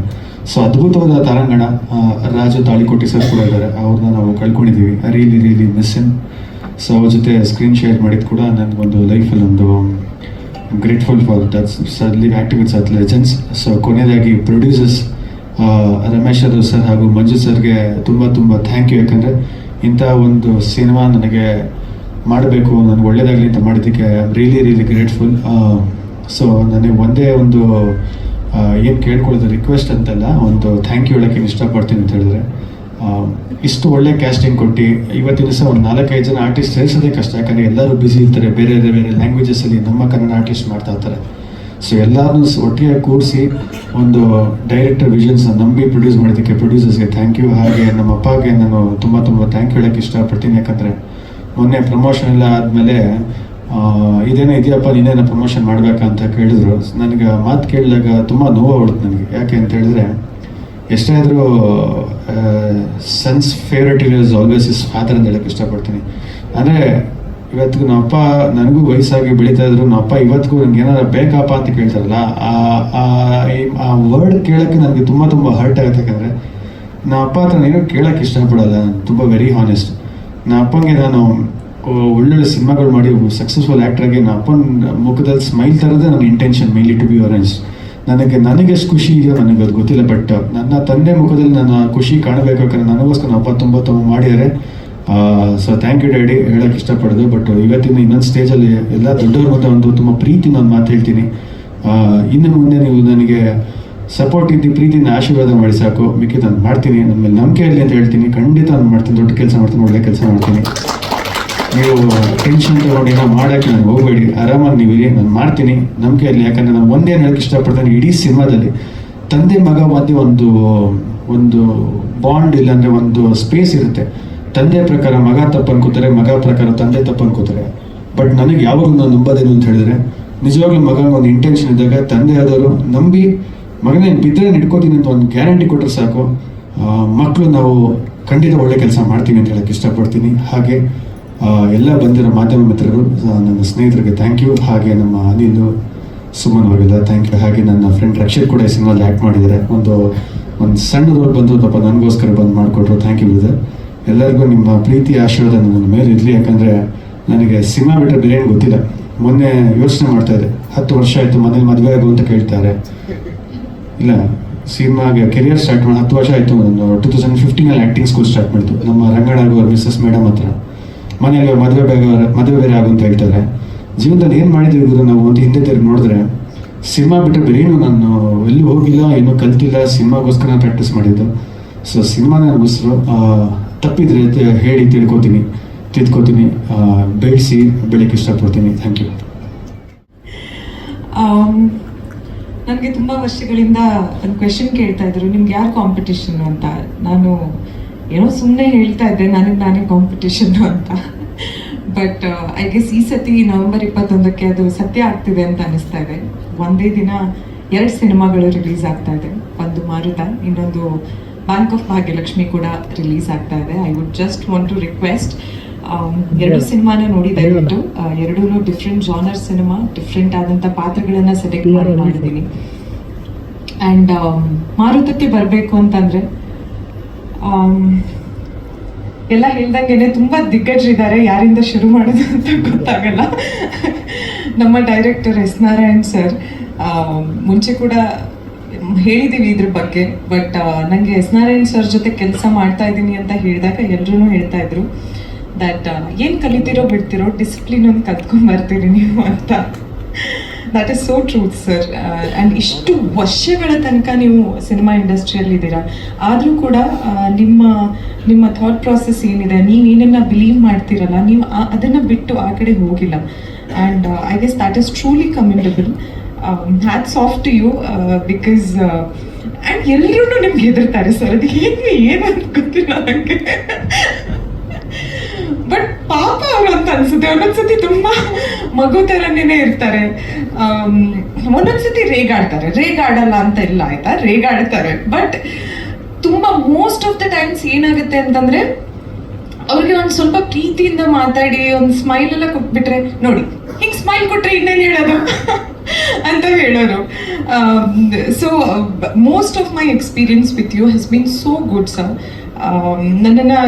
ಸೊ ಅದ್ಭುತವಾದ ತಾರಂಗಣ ರಾಜು ತಾಳಿಕೋಟಿ ಸರ್ ಕೂಡ ಇದ್ದಾರೆ. ಅವ್ರನ್ನ ನಾವು ಕಳ್ಕೊಂಡಿದ್ದೀವಿ. Really really miss in so ಅವ್ರ ಜೊತೆ ಸ್ಕ್ರೀನ್ ಶೇರ್ ಮಾಡಿದ ಕೂಡ ನನಗೊಂದು ಲೈಫಲ್ಲಿ ಒಂದು grateful for that's live active with such legends so ಕೊನೆಯದಾಗಿ ಪ್ರೊಡ್ಯೂಸರ್ಸ್ ರಮೇಶ್ ಅದು ಸರ್ ಹಾಗೂ ಮಂಜು ಸರ್ಗೆ ತುಂಬ ತುಂಬ ಥ್ಯಾಂಕ್ ಯು ಯಾಕಂದರೆ ಇಂಥ ಒಂದು ಸಿನಿಮಾ ನನಗೆ ಮಾಡಬೇಕು, ನನಗೆ ಒಳ್ಳೆಯದಾಗಲಿ ಅಂತ ಮಾಡಿದ್ದಕ್ಕೆ I am really really grateful so ನನಗೆ ಒಂದೇ ಒಂದು ಏನು ಕೇಳ್ಕೊಳ್ಳೋದು ರಿಕ್ವೆಸ್ಟ್ ಅಂತಲ್ಲ, ಒಂದು ಥ್ಯಾಂಕ್ ಯು ಹೇಳೋಕ್ಕೆ ಇಷ್ಟಪಡ್ತೀನಿ ಅಂತ ಹೇಳಿದ್ರೆ ಇಷ್ಟು ಒಳ್ಳೆ ಕ್ಯಾಸ್ಟಿಂಗ್ ಕೊಟ್ಟು, ಇವತ್ತಿನ ದಿವಸ ಒಂದು ನಾಲ್ಕೈದು ಜನ ಆರ್ಟಿಸ್ಟ್ ಸೇರಿಸೋದೇ ಕಷ್ಟ, ಯಾಕಂದರೆ ಎಲ್ಲರೂ ಬ್ಯುಸಿ ಇರ್ತಾರೆ, ಬೇರೆ ಬೇರೆ ಲ್ಯಾಂಗ್ವೇಜಸಲ್ಲಿ ನಮ್ಮ ಕನ್ನಡ ಆರ್ಟಿಸ್ಟ್ ಮಾಡ್ತಾ ಇರ್ತಾರೆ. ಸೊ ಎಲ್ಲರೂ ಒಟ್ಟಿಗೆ ಕೂರಿಸಿ ಒಂದು ಡೈರೆಕ್ಟರ್ ವಿಷನ್ಸ್ ನಂಬಿ ಪ್ರೊಡ್ಯೂಸ್ ಮಾಡೋದಕ್ಕೆ ಪ್ರೊಡ್ಯೂಸರ್ಸ್ಗೆ ಥ್ಯಾಂಕ್ ಯು ಹಾಗೆ ನಮ್ಮ ಅಪ್ಪಗೆ ನಾನು ತುಂಬ ತುಂಬ ಥ್ಯಾಂಕ್ ಯು ಹೇಳೋಕ್ಕೆ ಇಷ್ಟಪಡ್ತೀನಿ, ಯಾಕಂದರೆ ಮೊನ್ನೆ ಪ್ರಮೋಷನ್ ಎಲ್ಲ ಆದಮೇಲೆ ಇದೇನೋ ಇದೆಯಪ್ಪ, ನೀನೇನೋ ಪ್ರಮೋಷನ್ ಮಾಡಬೇಕಾ ಅಂತ ಕೇಳಿದ್ರು. ನನಗೆ ಮಾತು ಕೇಳಿದಾಗ ತುಂಬ ನೋವು ಹೊಡ್ತು ನನಗೆ. ಯಾಕೆ ಅಂತ ಹೇಳಿದ್ರೆ ಎಷ್ಟೇ ಆದರೂ son's favourite is always is father ಅಂತ ಹೇಳಕ್ಕೆ ಇಷ್ಟಪಡ್ತೀನಿ. ಅಂದರೆ, ಇವತ್ತಿಗೂ ನಮ್ಮ ಅಪ್ಪ ನನಗೂ ವಯಸ್ಸಾಗಿ ಬೆಳೀತಾ ಇದ್ರು, ನಮ್ಮ ಅಪ್ಪ ಇವತ್ತಿಗೂ ನನಗೆ ಏನಾರ ಬೇಕಪ್ಪ ಅಂತ ಕೇಳ್ತಾರಲ್ಲ, ಆ- ವರ್ಡ್ ಕೇಳೋಕ್ಕೆ ನನಗೆ ತುಂಬ ತುಂಬ ಹರ್ಟ್ ಆಗುತ್ತೆ. ಯಾಕಂದರೆ, ನಮ್ಮ ಅಪ್ಪ ಹತ್ರ ನೀನು ಕೇಳೋಕ್ಕೆ ಇಷ್ಟಪಡಲ್ಲ. ನಾನು ತುಂಬ ವೆರಿ ಹಾನೆಸ್ಟ್ ನಮ್ಮ ಅಪ್ಪಂಗೆ ನಾನು ಒಳ್ಳೊಳ್ಳೆ ಸಿನಿಮಾಗಳು ಮಾಡಿ ಸಕ್ಸಸ್ಫುಲ್ ಆ್ಯಕ್ಟ್ರಾಗಿ ನಾನು ಅಪ್ಪನ ಮುಖದಲ್ಲಿ ಸ್ಮೈಲ್ ತರೋದೇ ನನ್ನ intention mainly to be orange ನನಗೆ ನನಗೆ ಎಷ್ಟು ಖುಷಿ ಇದೆಯೋ ನನಗೆ ಅದು ಗೊತ್ತಿಲ್ಲ ಬಟ್ ನನ್ನ ತಂದೆ ಮುಖದಲ್ಲಿ ನನ್ನ ಖುಷಿ ಕಾಣಬೇಕಾದ್ರೆ ನನಗೋಸ್ಕರ ಅಪ್ಪ ತುಂಬ ಮಾಡಿದ್ದಾರೆ. ಸೊ ಥ್ಯಾಂಕ್ ಯು ಡ್ಯಾಡಿ ಹೇಳೋಕ್ಕೆ ಇಷ್ಟಪಡೋದು ಬಟ್ ಇವತ್ತಿನ ಇನ್ನೊಂದು ಸ್ಟೇಜಲ್ಲಿ ಎಲ್ಲ ದೊಡ್ಡವ್ರ ಮತ್ತೆ ಒಂದು ತುಂಬ ಪ್ರೀತಿ ನಾನು ಮಾತು ಹೇಳ್ತೀನಿ. ಇನ್ನು ಮುಂದೆ ನೀವು ನನಗೆ ಸಪೋರ್ಟ್ ಇದ್ದು, ಪ್ರೀತಿನ ಆಶೀರ್ವಾದ ಮಾಡಿ ಸಾಕು. ಮಿಕ್ಕಿ ನಾನು ಮಾಡ್ತೀನಿ. ನನ್ನ ಮೇಲೆ ನಂಬಿಕೆ ಇರಲಿ ಅಂತ ಹೇಳ್ತೀನಿ. ಖಂಡಿತ ನಾನು ಮಾಡ್ತೀನಿ. ದೊಡ್ಡ ಕೆಲಸ ಮಾಡ್ತೀನಿ, ಒಳ್ಳೆ ಕೆಲಸ ಮಾಡ್ತೀನಿ. ನೀವು ಟೆನ್ಷನ್ ತಗೊಂಡು ಏನೋ ಮಾಡೋಕ್ಕೆ ನಾನು ಹೋಗಬೇಡಿ. ಆರಾಮಾಗಿ ನೀವು ಇರಿ, ನಾನು ಮಾಡ್ತೀನಿ. ನಂಬಿಕೆ ಇರಲಿ. ಯಾಕಂದರೆ ನಾನು ಒಂದೇ ಹೇಳಕ್ಕೆ ಇಷ್ಟಪಡ್ತೀನಿ, ಇಡೀ ಸಿನಿಮಾದಲ್ಲಿ. ತಂದೆ ಮಗ ಮಧ್ಯೆ ಒಂದು ಒಂದು ಬಾಂಡ್ ಇಲ್ಲಾಂದರೆ ಒಂದು ಸ್ಪೇಸ್ ಇರುತ್ತೆ. ತಂದೆ ಪ್ರಕಾರ ಮಗ ತಪ್ಪು ಅನ್ಕೋತಾರೆ, ಮಗ ಪ್ರಕಾರ ತಂದೆ ತಪ್ಪು ಅನ್ಕೋತಾರೆ. ಬಟ್ ನನಗೆ ಯಾವಾಗಲೂ ನಾನು ನಂಬೋದೇನು ಅಂತ ಹೇಳಿದ್ರೆ, ನಿಜವಾಗ್ಲೂ ಮಗನಿಗೆ ಒಂದು ಇಂಟೆನ್ಷನ್ ಇದ್ದಾಗ ತಂದೆ ಆದವರು ನಂಬಿ, ಮಗನೇ ಬಿದ್ದರೆ ಹಿಡ್ಕೋತೀನಿ ಅಂತ ಒಂದು ಗ್ಯಾರಂಟಿ ಕೊಟ್ಟರೆ ಸಾಕು. ಮಕ್ಕಳು ನಾವು ಖಂಡಿತ ಒಳ್ಳೆ ಕೆಲಸ ಮಾಡ್ತೀನಿ ಅಂತ ಹೇಳಕ್ಕೆ ಇಷ್ಟಪಡ್ತೀನಿ. ಹಾಗೆ ಎಲ್ಲ ಬಂದಿರೋ ಮಾಧ್ಯಮ ಮಿತ್ರರು ನನ್ನ ಸ್ನೇಹಿತರಿಗೆ ಥ್ಯಾಂಕ್ ಯು ಹಾಗೆ ನಮ್ಮ ಅನಿಲ್ ಸುಮನ್ ಅವರಿಗೆಲ್ಲ ಥ್ಯಾಂಕ್ ಯು ಹಾಗೆ ನನ್ನ ಫ್ರೆಂಡ್ ರಕ್ಷಿತ್ ಕೂಡ ಈ ಸಿನಿಮಾದಲ್ಲಿ ಆ್ಯಕ್ಟ್ ಮಾಡಿದ್ದಾರೆ. ಒಂದು ಒಂದು ಸಣ್ಣ ಬಂದು ಪಾಪ ನನಗೋಸ್ಕರ ಬಂದು ಮಾಡಿಕೊಟ್ರು. ಥ್ಯಾಂಕ್ ಯು ಇದೆ ಎಲ್ಲರಿಗೂ ನಿಮ್ಮ ಪ್ರೀತಿ ಆಶೀರ್ವಾದ ನನ್ನ ಮೇಲೆ ಇರಲಿ. ಯಾಕಂದರೆ ನನಗೆ ಸಿನಿಮಾ ಬಿಟ್ಟರೆ ಬೇರೆ ಏನು ಗೊತ್ತಿಲ್ಲ. ಮೊನ್ನೆ ಯೋಚನೆ ಮಾಡ್ತಾ ಇದ್ದೆ. ಹತ್ತು ವರ್ಷ ಆಯಿತು ಮನೇಲಿ ಮದುವೆ ಆಗು ಅಂತ ಕೇಳ್ತಾರೆ. ಇಲ್ಲ, ಸಿನಿಮಾಗೆ ಕೆರಿಯರ್ ಸ್ಟಾರ್ಟ್ ಮಾಡಿ ಹತ್ತು ವರ್ಷ ಆಯಿತು. ಒಂದು ಟೂ ತೌಸಂಡ್ ಫಿಫ್ಟೀನಲ್ಲಿ ಆ್ಯಕ್ಟಿಂಗ್ ಸ್ಕೂಲ್ ಸ್ಟಾರ್ಟ್ ಮಾಡಿತು ನಮ್ಮ ರಂಗಣ್ಣ ಆಗುವ ಮಿಸ್ಸಸ್ ಮೇಡಮ್ ಹತ್ರ. ಮನೆಯಲ್ಲಿ ಮದುವೆ ಬೇಗ ಮದುವೆ ಬೇರೆ ಆಗು ಅಂತ ಹೇಳ್ತಾರೆ. ಜೀವನದಲ್ಲಿ ಏನು ಮಾಡಿದ್ರು ನಾವು ಒಂದು ಹಿಂದೆ ತಿರುಗಿ ನೋಡಿದ್ರೆ, ಸಿನಿಮಾ ಬಿಟ್ಟರೆ ಬೇರೆ ಏನು ನಾನು ಎಲ್ಲೂ ಹೋಗಿಲ್ಲ ಏನು ಕಲ್ತಿಲ್ಲ, ಸಿನಿಮಾಗೋಸ್ಕರ ಪ್ರಾಕ್ಟೀಸ್ ಮಾಡಿದ್ದು. ಸೊ ಸಿನಿಮಾ ಉಸಿರು. ತಪ್ಪಿದ್ರೆ ಹೇಳಿ ತಿಳ್ಕೊತೀನಿ. ತಿದ್ಕೋತೀನಿ. ಬೆಳೆಸಿ ಬೆಳಕ್ಕೆ ಇಷ್ಟಪಡ್ತೀನಿ. ಥ್ಯಾಂಕ್ ಯು ನನಗೆ ತುಂಬ ವರ್ಷಗಳಿಂದ ಒಂದು ಕ್ವೆಶನ್ ಕೇಳ್ತಾ ಇದ್ರು. ನಿಮ್ಗೆ ಯಾರು ಕಾಂಪಿಟೇಷನ್ ಅಂತ? ನಾನು ಏನೋ ಸುಮ್ಮನೆ ಹೇಳ್ತಾ ಇದ್ದೆ ನನಗೆ ನಾನೇ ಕಾಂಪಿಟೇಷನ್ನು ಅಂತ. ಬಟ್ ಐ ಗೆಸ್ ಈ ಸತಿ ನವೆಂಬರ್ ಇಪ್ಪತ್ತೊಂದಕ್ಕೆ ಅದು ಸತ್ಯ ಆಗ್ತಿದೆ ಅಂತ ಅನಿಸ್ತಾ ಇದೆ. ಒಂದೇ ದಿನ ಎರಡು ಸಿನಿಮಾಗಳು ರಿಲೀಸ್ ಆಗ್ತಾ ಇದೆ. ಒಂದು ಮಾರುತ ಇನ್ನೊಂದು ಬ್ಯಾಂಕ್ ಆಫ್ ಭಾಗ್ಯಲಕ್ಷ್ಮಿ ಕೂಡ ರಿಲೀಸ್ ಆಗ್ತಾ ಇದೆ. I would just want to request ಎರಡು ಸಿನಿಮಾನ ನೋಡಿ ದಯವಿಟ್ಟು ಎರಡೂ ಡಿಫ್ರೆಂಟ್ ಜಾನರ್ ಸಿನಿಮಾ ಡಿಫ್ರೆಂಟ್ ಆದಂಥ ಪಾತ್ರಗಳನ್ನ ಸೆಲೆಕ್ಟ್ ಮಾಡಿ ಮಾಡಿದ್ದೀನಿ. ಆ್ಯಂಡ್ ಮಾರುತಕ್ಕೆ ಬರಬೇಕು ಅಂತಂದ್ರೆ ಎಲ್ಲ ಹೇಳ್ದಂಗೆ ತುಂಬಾ ದಿಗ್ಗಜರಿದ್ದಾರೆ, ಯಾರಿಂದ ಶುರು ಮಾಡೋದು ಅಂತ ಗೊತ್ತಾಗಲ್ಲ. ನಮ್ಮ ಡೈರೆಕ್ಟರ್ ಎಸ್ ನಾರಾಯಣ್ ಸರ್ ಮುಂಚೆ ಕೂಡ ಹೇಳಿದ್ದೀವಿ ಇದ್ರ ಬಗ್ಗೆ, ಬಟ್ ನನಗೆ ಎಸ್ ನಾರಾಯಣ್ ಸರ್ ಜೊತೆ ಕೆಲಸ ಮಾಡ್ತಾ ಇದ್ದೀನಿ ಅಂತ ಹೇಳಿದಾಗ ಎಲ್ಲರೂ ಹೇಳ್ತಾ ಇದ್ರು ದಟ್ ಏನು ಕಲಿತಿರೋ ಬಿಡ್ತಿರೋ ಡಿಸಿಪ್ಲಿನ್ ಒಂದು ಕಲ್ತ್ಕೊಂಡ್ ಬರ್ತೀರಿ ನೀವು ಅಂತ. That is so truth sir and ಇಷ್ಟು ವರ್ಷಗಳ ತನಕ ನೀವು ಸಿನಿಮಾ ಇಂಡಸ್ಟ್ರಿಯಲ್ಲಿ ಇದ್ದೀರಾ? ಆದರೂ ಕೂಡ ನಿಮ್ಮ ನಿಮ್ಮ ಥಾಟ್ ಪ್ರಾಸೆಸ್ ಏನಿದೆ? ನೀವು ಏನನ್ನ ಬಿಲೀವ್ ಮಾಡ್ತೀರಲ್ಲ, ನೀವು ಅದನ್ನ ಬಿಟ್ಟು ಆ ಕಡೆ ಹೋಗಿಲ್ಲ. And I guess that is truly commendable hats off to you because and ಎಲ್ಲರೂ ನಿಮ್ಗೆ ಹೆದರ್ತಾರೆ ಸರ್ ಅದು ಏನು ಏನಂತ ಗೊತ್ತಿಲ್ಲ ನನಗೆ ಬಟ್ ಪಾಪ ಅವ್ರು ಅಂತ ಅನ್ಸುತ್ತೆ. ಒಂದೊಂದ್ಸತಿ ತುಂಬಾ ಮಗು ತರನೇನೆ ಇರ್ತಾರೆ. ಒಂದೊಂದ್ಸತಿ ರೇಗಾಡ್ತಾರೆ. ರೇಗಾಡಲ್ಲ ಅಂತ ಇಲ್ಲ ಆಯ್ತಾ? ರೇಗಾಡ್ತಾರೆ. ಬಟ್ ತುಂಬಾ ಮೋಸ್ಟ್ ಆಫ್ ದ ಟೈಮ್ಸ್ ಏನಾಗುತ್ತೆ ಅಂತಂದ್ರೆ, ಅವ್ರಿಗೆ ಒಂದು ಸ್ವಲ್ಪ ಪ್ರೀತಿಯಿಂದ ಮಾತಾಡಿ, ಒಂದು ಸ್ಮೈಲ್ ಎಲ್ಲ ಕೊಟ್ಬಿಟ್ರೆ ನೋಡಿ, ಹಿಂಗೆ ಸ್ಮೈಲ್ ಕೊಟ್ರೆ ಇನ್ನೇನು ಹೇಳೋದು? ಅಂತ ಹೇಳೋರು. So most of my experience with you has been so good sir ನನ್ನನ್ನು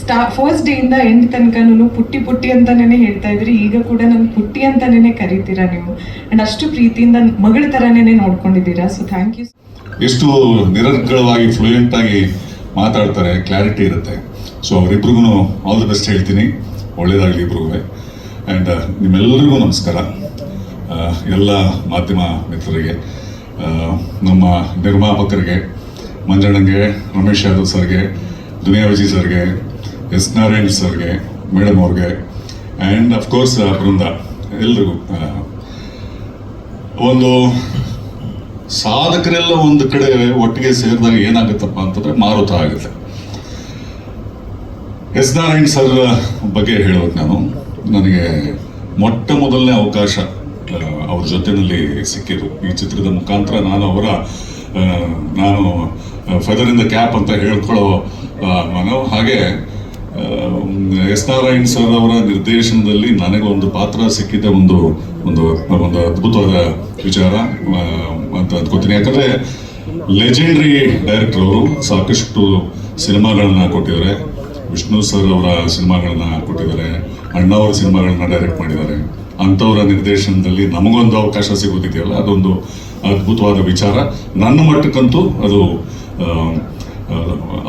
ಸ್ಟಾ ಫಸ್ಟ್ ಡೇಯಿಂದ ಎಂಡ್ ತನಕನೂ ಪುಟ್ಟಿ ಪುಟ್ಟಿ ಅಂತಾನೇ ಹೇಳ್ತಾ ಇದ್ರಿ. ಈಗ ಕೂಡ ನನ್ನ ಪುಟ್ಟಿ ಅಂತಾನೇ ಕರಿತೀರಾ ನೀವು? ಆ್ಯಂಡ್ ಅಷ್ಟು ಪ್ರೀತಿಯಿಂದ ಮಗಳ ಥರನೇ ನೋಡ್ಕೊಂಡಿದ್ದೀರಾ? ಸೊ ಥ್ಯಾಂಕ್ ಯು ಎಷ್ಟು ನಿರರ್ಗಳವಾಗಿ ಫ್ಲೂಯೆಂಟ್ ಆಗಿ ಮಾತಾಡ್ತಾರೆ ಕ್ಲಾರಿಟಿ ಇರುತ್ತೆ. ಸೊ ಅವರಿಬ್ರಿಗೂ ಆಲ್ ದಿ ಬೆಸ್ಟ್ ಹೇಳ್ತೀನಿ. ಒಳ್ಳೇದಾಗಲಿ ಇಬ್ರಿಗೂ ಆ್ಯಂಡ್ ನಿಮ್ಮೆಲ್ಲರಿಗೂ ನಮಸ್ಕಾರ. ಎಲ್ಲ ಮಾಧ್ಯಮ ಮಿತ್ರರಿಗೆ ನಮ್ಮ ನಿರ್ಮಾಪಕರಿಗೆ, ಮಂಜಣ್ಣಂಗೆ, ರಮೇಶ್ ಯಾದವ್ ಸರ್ಗೆ ದುನಿಯಾ ವಿಜಯ್ ಸರ್ಗೆ, ಎಸ್ ನಾರಾಯಣ್ ಸರ್ಗೆ ಮೇಡಮ್ ಅವ್ರಿಗೆ ಆ್ಯಂಡ್ ಅಫ್ಕೋರ್ಸ್ ಬೃಂದ ಎಲ್ರಿಗೂ ಒಂದು ಸಾಧಕರೆಲ್ಲ ಒಂದು ಕಡೆ ಒಟ್ಟಿಗೆ ಸೇರಿದಾಗ ಏನಾಗುತ್ತಪ್ಪ ಅಂತಂದ್ರೆ ಮಾರುತ ಆಗುತ್ತೆ. ಎಸ್ ನಾರಾಯಣ್ ಸರ್ ಬಗ್ಗೆ ಹೇಳೋದು ನಾನು. ನನಗೆ ಮೊಟ್ಟ ಮೊದಲನೇ ಅವಕಾಶ ಅವ್ರ ಜೊತೆಯಲ್ಲಿ ಸಿಕ್ಕಿದ್ದು. ಈ ಚಿತ್ರದ ಮುಖಾಂತರ ನಾನು ಅವರ ನಾನು ದ ಕ್ಯಾಪ್ ಅಂತ ಹೇಳ್ಕೊಳ್ಳೋ ನಾನು ಹಾಗೆ ಎಸ್ ನಾರಾಯಣ್ ಸರ್ ಅವರ ನಿರ್ದೇಶನದಲ್ಲಿ ನನಗೆ ಒಂದು ಪಾತ್ರ ಸಿಕ್ಕಿದ್ದ ಒಂದು ಒಂದು ಒಂದು ಅದ್ಭುತವಾದ ವಿಚಾರ ಅಂತ ಅಂದ್ಕೋತೀನಿ ಯಾಕಂದ್ರೆ, ಲೆಜೆಂಡ್ರಿ ಡೈರೆಕ್ಟರ್ ಅವರು ಸಾಕಷ್ಟು ಸಿನಿಮಾಗಳನ್ನ ಕೊಟ್ಟಿದ್ದಾರೆ. ವಿಷ್ಣು ಸರ್ ಅವರ ಸಿನಿಮಾಗಳನ್ನ ಕೊಟ್ಟಿದ್ದಾರೆ. ಅಣ್ಣವರ ಸಿನಿಮಾಗಳನ್ನ ಡೈರೆಕ್ಟ್ ಮಾಡಿದ್ದಾರೆ. ಅಂಥವರ ನಿರ್ದೇಶನದಲ್ಲಿ ನಮಗೊಂದು ಅವಕಾಶ ಸಿಗೋದಿದೆಯಲ್ಲ, ಅದೊಂದು ಅದ್ಭುತವಾದ ವಿಚಾರ. ನನ್ನ ಮಟ್ಟಕ್ಕಂತೂ ಅದು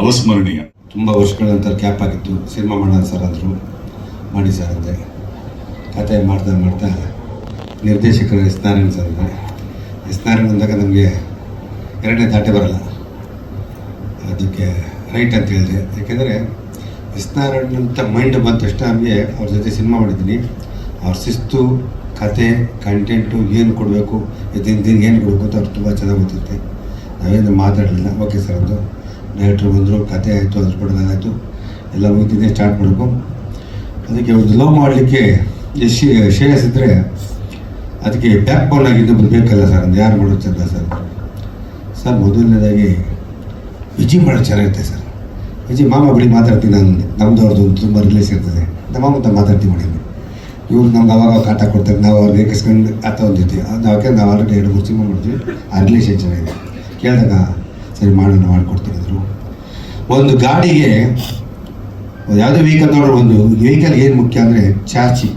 ಅವಸ್ಮರಣೀಯ. ತುಂಬ ವರ್ಷಗಳ ನಂತರ ಕ್ಯಾಪ್ ಆಗಿತ್ತು. ಸಿನಿಮಾ ಮಾಡೋಣ ಸರ್ ಅಂದರು. ಮಾಡಿ ಸರ್ ಅಂದೆ. ಕತೆ ಮಾಡ್ತಾ ಮಾಡ್ತಾ ನಿರ್ದೇಶಕರು ಎಸ್ ನಾರಾಯಣ ಸರ್ ಅಂದರೆ ಎಸ್ ನಾರಾಯಣ ಅಂದಾಗ ನಮಗೆ ಎರಡನೇ ದಾಟೆ ಬರಲ್ಲ. ಅದಕ್ಕೆ ರೈಟ್ ಅಂತ ಹೇಳಿದೆ. ಯಾಕೆಂದರೆ ಎಸ್ ನಾರಾಯಣ ಅಂತ ಮೈಂಡ್ ಬಂದ ತಕ್ಷಣ ನಮಗೆ ಅವ್ರ ಜೊತೆ ಸಿನಿಮಾ ಮಾಡಿದ್ದೀನಿ. ಅವ್ರ ಶಿಸ್ತು ಕತೆ ಕಂಟೆಂಟು ಏನು ಕೊಡಬೇಕು ದಿನ ದಿನ ಏನು ಕೊಡಬೇಕು ಅಂತ ಅವ್ರು ತುಂಬ ಚೆನ್ನಾಗಿ ಗೊತ್ತಿರುತ್ತೆ. ನಾವೇನು ಮಾತಾಡಲಿಲ್ಲ. ಓಕೆ ಸರ್ ಅದು. ಡೈರೆಕ್ಟ್ರು ಬಂದರು, ಕತೆ ಆಯಿತು, ಅದ್ರ ಕೊಡೋದಾಯಿತು ಎಲ್ಲ ಮುಗಿದಿದೆ ಸ್ಟಾರ್ಟ್ ಮಾಡಬೇಕು. ಅದಕ್ಕೆ ಒಂದು ಲವ್ ಮಾಡಲಿಕ್ಕೆ ಶೇ, ಶ್ರೇಯಸ್ ಇದ್ದರೆ ಅದಕ್ಕೆ ಬ್ಯಾಕ್ ಬೋನ್ ಆಗಿದ್ದು ಬೇಕಲ್ಲ ಸರ್ ಅಂದ್ರೆ ಯಾರು ಮಾಡೋದು ಚೆಂದ ಸರ್ ಸರ್, ಮೊದಲನೇದಾಗಿ ವಿಜಿ ಮಾಡೋದು ಚೆನ್ನಾಗಿರುತ್ತೆ ಸರ್. ವಿಜಿ ಮಾಮ ಬಿಡಿ ಮಾತಾಡ್ತೀನಿ ನಾನು. ನಮ್ಮದು ಅವ್ರದ್ದು ತುಂಬ ರಿಲೇಷನ್ ಇರ್ತದೆ. ನಮ್ಮ ಮಾಮ ಮಾತಾಡ್ತೀನಿ ಮಾಡಿ ಇವ್ರು ನಮ್ಗೆ ಅವಾಗ ಕಾಟ ಕೊಡ್ತಾರೆ. ನಾವು ಅವ್ರು ರೇಗಿಸ್ಕೊಂಡು ಆತ ಒಂದಿತಿ ಅದು ಅವಕ್ಕೆ ನಾವು ಆಲ್ರೆಡಿ ಎರಡು ಮೂರು ಸಿನಿಮಾ ಮಾಡಿದ್ವಿ ಆ ರಿಲೇಷನ್ ಚೆನ್ನಾಗಿದೆ. ಕೇಳಿದಾಗ, ಸರಿ, ಮಾಡೋಣ, ಮಾಡ್ಕೊಡ್ತೀನಿ, ಅಂದರು. ಒಂದು ಗಾಡಿಗೆ ಯಾವುದೇ ವೆಹಿಕಲ್ ನೋಡೋ ಒಂದು ವೆಹಿಕಲ್ ಏನು ಮುಖ್ಯ ಅಂದರೆ ಚಾರ್ಜಿ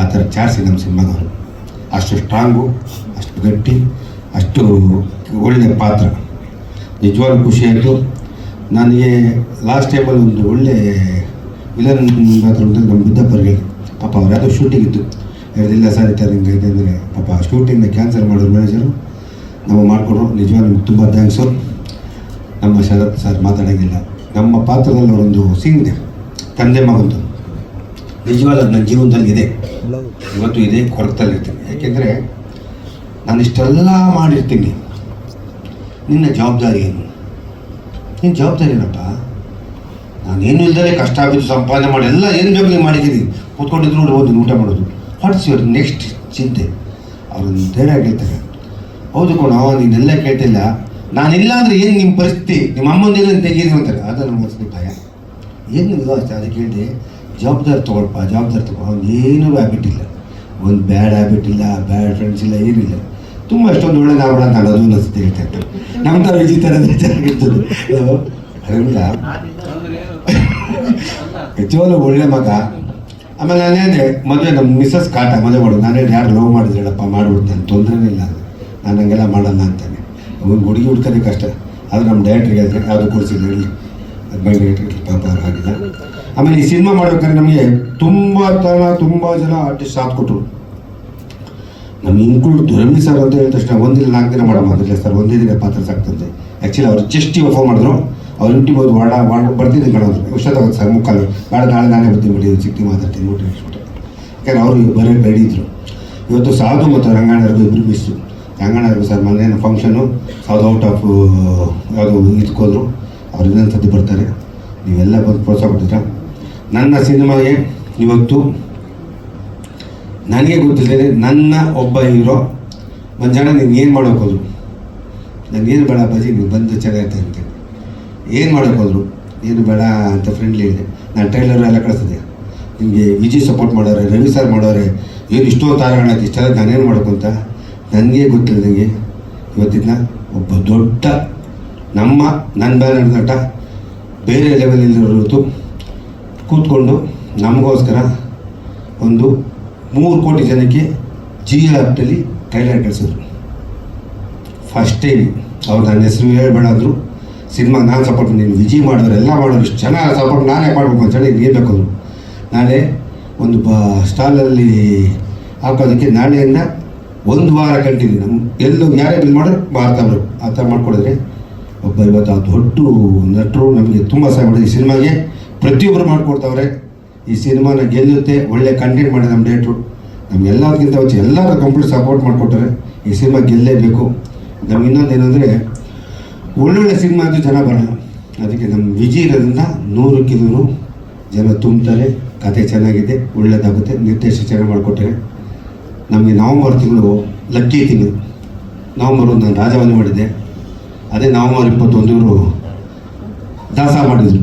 ಆ ಥರ ಚಾರ್ಜಿ ನಮ್ಮ ಸಿನಿಮಾದವರು. ಅಷ್ಟು ಸ್ಟ್ರಾಂಗು ಅಷ್ಟು ಗಟ್ಟಿ, ಅಷ್ಟು ಒಳ್ಳೆಯ ಪಾತ್ರ. ನಿಜವಾಗ್ಲೂ ಖುಷಿ ಆಯಿತು. ನನಗೆ ಲಾಸ್ಟ್ ಟೈಮಲ್ಲಿ ಒಂದು ಒಳ್ಳೆ ವಿಲನ್ ಪಾತ್ರ ನಮ್ಮ ಬಿದ್ದಪ್ಪರಿಗೆ ಪಾಪ ಅವ್ರು ಯಾವುದೋ ಶೂಟಿಂಗ್ ಇತ್ತು. ಹೇಳಿಲ್ಲ ಸರ್, ಈ ಹಿಂಗೆ ಇದೆ ಅಂದರೆ ಪಾಪ ಶೂಟಿಂಗ್ನ ಕ್ಯಾನ್ಸಲ್ ಮಾಡೋರು ಮ್ಯಾನೇಜರು ನಾವು ಮಾಡಿಕೊಡ್ರು ನಿಜವಾಗ್ಲೂ ತುಂಬ ಥ್ಯಾಂಕ್ಸು ನಮ್ಮ ಶರತ್ ಸರ್ ಮಾತಾಡೋಂಗಿಲ್ಲ. ನಮ್ಮ ಪಾತ್ರದಲ್ಲಿ ಅವರೊಂದು ಸೀನ್ ಇದೆ. ತಂದೆ ಮಗಂದು. ನಿಜವಾದ ನನ್ನ ಜೀವನದಲ್ಲಿ ಇದೆ. ಇವತ್ತು ಇದೇ ಕೊರತಲ್ಲಿರ್ತೀನಿ. ಯಾಕೆಂದರೆ ನಾನು ಇಷ್ಟೆಲ್ಲ ಮಾಡಿರ್ತೀನಿ. ನಿನ್ನ ಜವಾಬ್ದಾರಿ ಏನು? ನಿನ್ನ ಜವಾಬ್ದಾರಿ ಏನಪ್ಪ? ನಾನೇನು ಇಲ್ಲದೆ ಕಷ್ಟ ಆಗಿದ್ದು ಸಂಪಾದನೆ ಮಾಡಿ, ಎಲ್ಲ ಏನು ಬೇಕು ನೀವು ಮಾಡಿದ್ದೀನಿ? ಕೂತ್ಕೊಂಡಿದ್ರು ನೋಡಿ ಹೋಗಿ ಊಟ ಮಾಡೋದು. ವಾಟ್ಸ್ ಯುವರ್ ನೆಕ್ಸ್ಟ್ ಚಿಂತೆ? ಅವ್ರನ್ನ ಧೈರ್ಯ ಹೇಳ್ತಾರೆ. ಹೌದು ಕಣ ನೀನೆಲ್ಲ ಕೇಳ್ತಿಲ್ಲ. ನಾನಿಲ್ಲ ಅಂದರೆ ಏನು ನಿಮ್ಮ ಪರಿಸ್ಥಿತಿ? ನಿಮ್ಮ ಅಮ್ಮಂದಿಲ್ಲ ತೆಗೀರಿ ಅಂತಾರೆ. ಅದು ನಮ್ಮ ಮನಸ್ಸಿನ ಭಯ ಏನು ಅದು ಅದಕ್ಕೆ ಹೇಳಿದೆ, ಜವಾಬ್ದಾರಿ ತೊಗೊಳಪ್ಪ ಜವಾಬ್ದಾರಿ ತಗೋ. ಅವ್ನು ಏನೂ ಹ್ಯಾಬಿಟ್ ಇಲ್ಲ. ಒಂದು ಬ್ಯಾಡ್ ಹ್ಯಾಬಿಟ್ ಇಲ್ಲ ಬ್ಯಾಡ್ ಫ್ರೆಂಡ್ಸ್ ಇಲ್ಲ ಏನಿಲ್ಲ ತುಂಬ ಅಷ್ಟೊಂದು ಒಳ್ಳೆ ನಾವು ಅಂತ ಅದು ಅನಿಸುತ್ತೆ ಹೇಳ್ತಾ ಇರ್ತಾರೆ. ನಮ್ಮ ಥರ ವಿಚಿತ್ರ ಚೆನ್ನಾಗಿರ್ತದೆ ಅದರಿಂದ ಒಳ್ಳೆ ಮಗ. ಆಮೇಲೆ ನಾನು ಹೇಳಿದೆ, ಮದುವೆ ನಮ್ಮ ಮಿಸ್ಸಸ್ ಕಾಟ, ಮದುವೆ ಮಾಡು. ನಾನು ಯಾರು ಲವ್ ಮಾಡಿದ್ರೆ ಹೇಳಪ್ಪ ನಾನು ತೊಂದರೆನೇ ಇಲ್ಲ ಅದು. ನಾನು ಹಂಗೆಲ್ಲ ಮಾಡಲ್ಲ ಅಂತಾನೆ. ಒಂದು ಹುಡುಗಿ ಹುಡ್ಕೋದೇ ಕಷ್ಟ. ಅದು ನಮ್ಮ ಡೈರೆಕ್ಟ್ರಿಗೆ ಹೇಳಿದ್ರೆ ಯಾವುದು ಕೊಡಿಸಿದ್ರು ಹೇಳಿ. ಅದು ಬೈ ಪಾಪ ಆಗಿಲ್ಲ ಆಮೇಲೆ ಈ ಸಿನಿಮಾ ಮಾಡ್ಬೇಕಾದ್ರೆ ನಮಗೆ ತುಂಬ ತನ, ತುಂಬ ಜನ ಆರ್ಟಿಸ್ಟ್ ಸಾಥ್ ಕೊಟ್ಟರು ನಮ್ಮ ಇನ್ಕ್ಲೂಡ್ ದುರಮಿ ಸರ್ ಅಂತ ಹೇಳಿದ ತಕ್ಷಣ ಒಂದಿಲ್ಲ ನಾಲ್ಕು ದಿನ ಮಾಡೋಣ ಮಾತಿಲ್ಲ ಸರ್ ಒಂದೇ ದಿನ ಪಾತ್ರ ಸಾಕ್ತಂತೆ. ಆ್ಯಕ್ಚುಲಿ ಅವ್ರು ಜಸ್ಟ್ ಫೋನ್ ಮಾಡಿದ್ರು. ಅವ್ರು ಇಂಟಿ ಹೋಗಿ ವಾಡ ಬರ್ತೀನಿ ಬರ್ತಿದ್ದೀನಿ ಹುಷಾರ್ ತಗೋದು ಸರ್ ಮುಕ್ಕಾಲು. ಬೇಡ ನಾಳೆ ನಾನೇ ಬರ್ತೀನಿ ಬಿಡಿ ಸಿಕ್ತಿ ಮಾತಾಡ್ತೀನಿ ಊಟ ಹೇಳ್ಬಿಟ್ಟು ಯಾಕಂದ್ರೆ ಅವರು ಬರೀ ಬೇಡಿದ್ರು. ಇವತ್ತು ಸಾಧು ಮತ್ತು ರಂಗಾಣರ್ಗು ಇಬ್ಬರು ಮಿಸ್ಸು. ರಂಗಾಣರ್ಗು ಸರ್ ಮೊನ್ನೆ ಫಂಕ್ಷನು ಸೌತ್ ಔಟ್ ಆಫ್ ಯಾವುದು ಇದ್ಕೋದ್ರು ಅವ್ರು ಇನ್ನೊಂದು ಸತಿ ಬರ್ತಾರೆ. ನೀವೆಲ್ಲ ಬಂದು ಪ್ರೋತ್ಸಾಹ ಕೊಟ್ಟಿದ್ರ ನನ್ನ ಸಿನಿಮಾಗೆ ಇವತ್ತು ನನಗೆ ಗೊತ್ತಿಲ್ಲದೆ ನನ್ನ ಒಬ್ಬ ಹೀರೋ. ಜನ ನೀನು ಏನು ಮಾಡೋಕ್ಕೋದು ನನಗೇನು ಬೇಡ ಬಜಿ ನೀವು ಬಂದು ಚೆನ್ನಾಗಿರ್ತೀನಿ ಅಂತೇಳಿ ಏನು ಮಾಡೋಕ್ಕೆ ಹೋದರು? ಏನು ಬೇಡ ಅಂತ ಫ್ರೆಂಡ್ಲಿ ಇದೆ ನಾನು ಟ್ರೈಲರ್ ಎಲ್ಲ ಕಳಿಸಿದೆ. ನಿಮಗೆ ವಿಜಯ್ ಸಪೋರ್ಟ್ ಮಾಡೋರೆ, ರವಿ ಸರ್ ಮಾಡೋರೆ, ಏನು ಇಷ್ಟೊಂದು ತಾರಣ ಇಷ್ಟ ಇಷ್ಟೆಲ್ಲ ನಾನೇನು ಮಾಡಬೇಕು ಅಂತ? ನನಗೆ ಗೊತ್ತಿಲ್ಲ ನನಗೆ ಇವತ್ತಿನ ಒಬ್ಬ ದೊಡ್ಡ ನಮ್ಮ ನನ್ನ ಬ್ಯಾನರ್ ನಟ, ಬೇರೆ ಲೆವೆಲಲ್ಲಿರೋದು ಕೂತ್ಕೊಂಡು ನಮಗೋಸ್ಕರ ಒಂದು ಮೂರು ಕೋಟಿ ಜನಕ್ಕೆ ಜಿ ಆ್ಯಪ್ಟಲ್ಲಿ ಟ್ರೈಲರ್ ಕಳಿಸಿದ್ರು. ಫಸ್ಟ್ ಟೈಮ್ ಅವ್ರು ನನ್ನ ಹೆಸರು ಅಂದರು. ಸಿನಿಮಾ ನಾನು ಸಪೋರ್ಟ್ ನೀನು. ವಿಜಯ್ ಮಾಡಿದ್ರೆ ಎಲ್ಲ ಮಾಡೋರು ಇಷ್ಟು ಚೆನ್ನಾಗಿ ಸಪೋರ್ಟ್ ನಾನೇ ಮಾಡಬೇಕು ಅಂತ ಹೇಳಿ ನೀನು ಬೇಕು ನಾಳೆ ಒಂದು ಬ ಸ್ಟಾಲಲ್ಲಿ ಹಾಕೋದಕ್ಕೆ ನಾಳೆಯಿಂದ ಒಂದು ವಾರ ಕಂಟಿನ್ಯೂ. ನಮ್ಮ ಎಲ್ಲೂ ಯಾರೇ ಬಿಲ್ ಮಾಡೋರು ಅವರು. ಆ ಥರ ಮಾಡ್ಕೊಡಿದ್ರೆ ಒಬ್ಬ ಇವತ್ತು ಆ ದೊಡ್ಡ ನಟರು ನಮಗೆ ತುಂಬ ಸಹಾಯ ಮಾಡಿದೆ ಈ ಸಿನಿಮಾಗೆ. ಪ್ರತಿಯೊಬ್ಬರು ಮಾಡಿಕೊಡ್ತಾವ್ರೆ. ಈ ಸಿನಿಮಾನ ಗೆಲ್ಲುತ್ತೆ, ಒಳ್ಳೆ ಕಂಟೆಂಟ್ ಮಾಡಿದೆ ನಮ್ಮ ಡೇಟ್ರು ನಮ್ಗೆಲ್ಲದಕ್ಕಿಂತ ಹೆಚ್ಚು ಎಲ್ಲರೂ ಕಂಪ್ಲೀಟ್ ಸಪೋರ್ಟ್ ಮಾಡಿಕೊಟ್ಟರೆ ಈ ಸಿನಿಮಾ ಗೆಲ್ಲೇಬೇಕು. ನಮ್ಗೆ ಇನ್ನೊಂದು ಏನಂದರೆ ಒಳ್ಳೊಳ್ಳೆ ಸಿನಿಮಾ ಅಂತೂ ಜನ ಬರಲ್ಲ. ಅದಕ್ಕೆ ನಮ್ಮ ವಿಜಿ ಇರೋದ್ರಿಂದ ನೂರಕ್ಕೆ ನೂರು ಜನ ತುಂಬ್ತಾರೆ, ಕತೆ ಚೆನ್ನಾಗಿದೆ, ಒಳ್ಳೇದಾಗುತ್ತೆ ನಿರ್ದೇಶನ ಚೆನ್ನಾಗಿ ಮಾಡಿಕೊಟ್ಟರೆ ನಮಗೆ ನವಂಬರ್ ತಿಂಗಳು ಲಕ್ಕಿ ತಿಂಗಳು. ನವಂಬರ್ ಒಂದು ನಾನು ರಾಜವನ್ನು ಮಾಡಿದ್ದೆ. ಅದೇ ನವಂಬರ್ ಇಪ್ಪತ್ತೊಂದು ಇವರು ದಾಸ ಮಾಡಿದರು.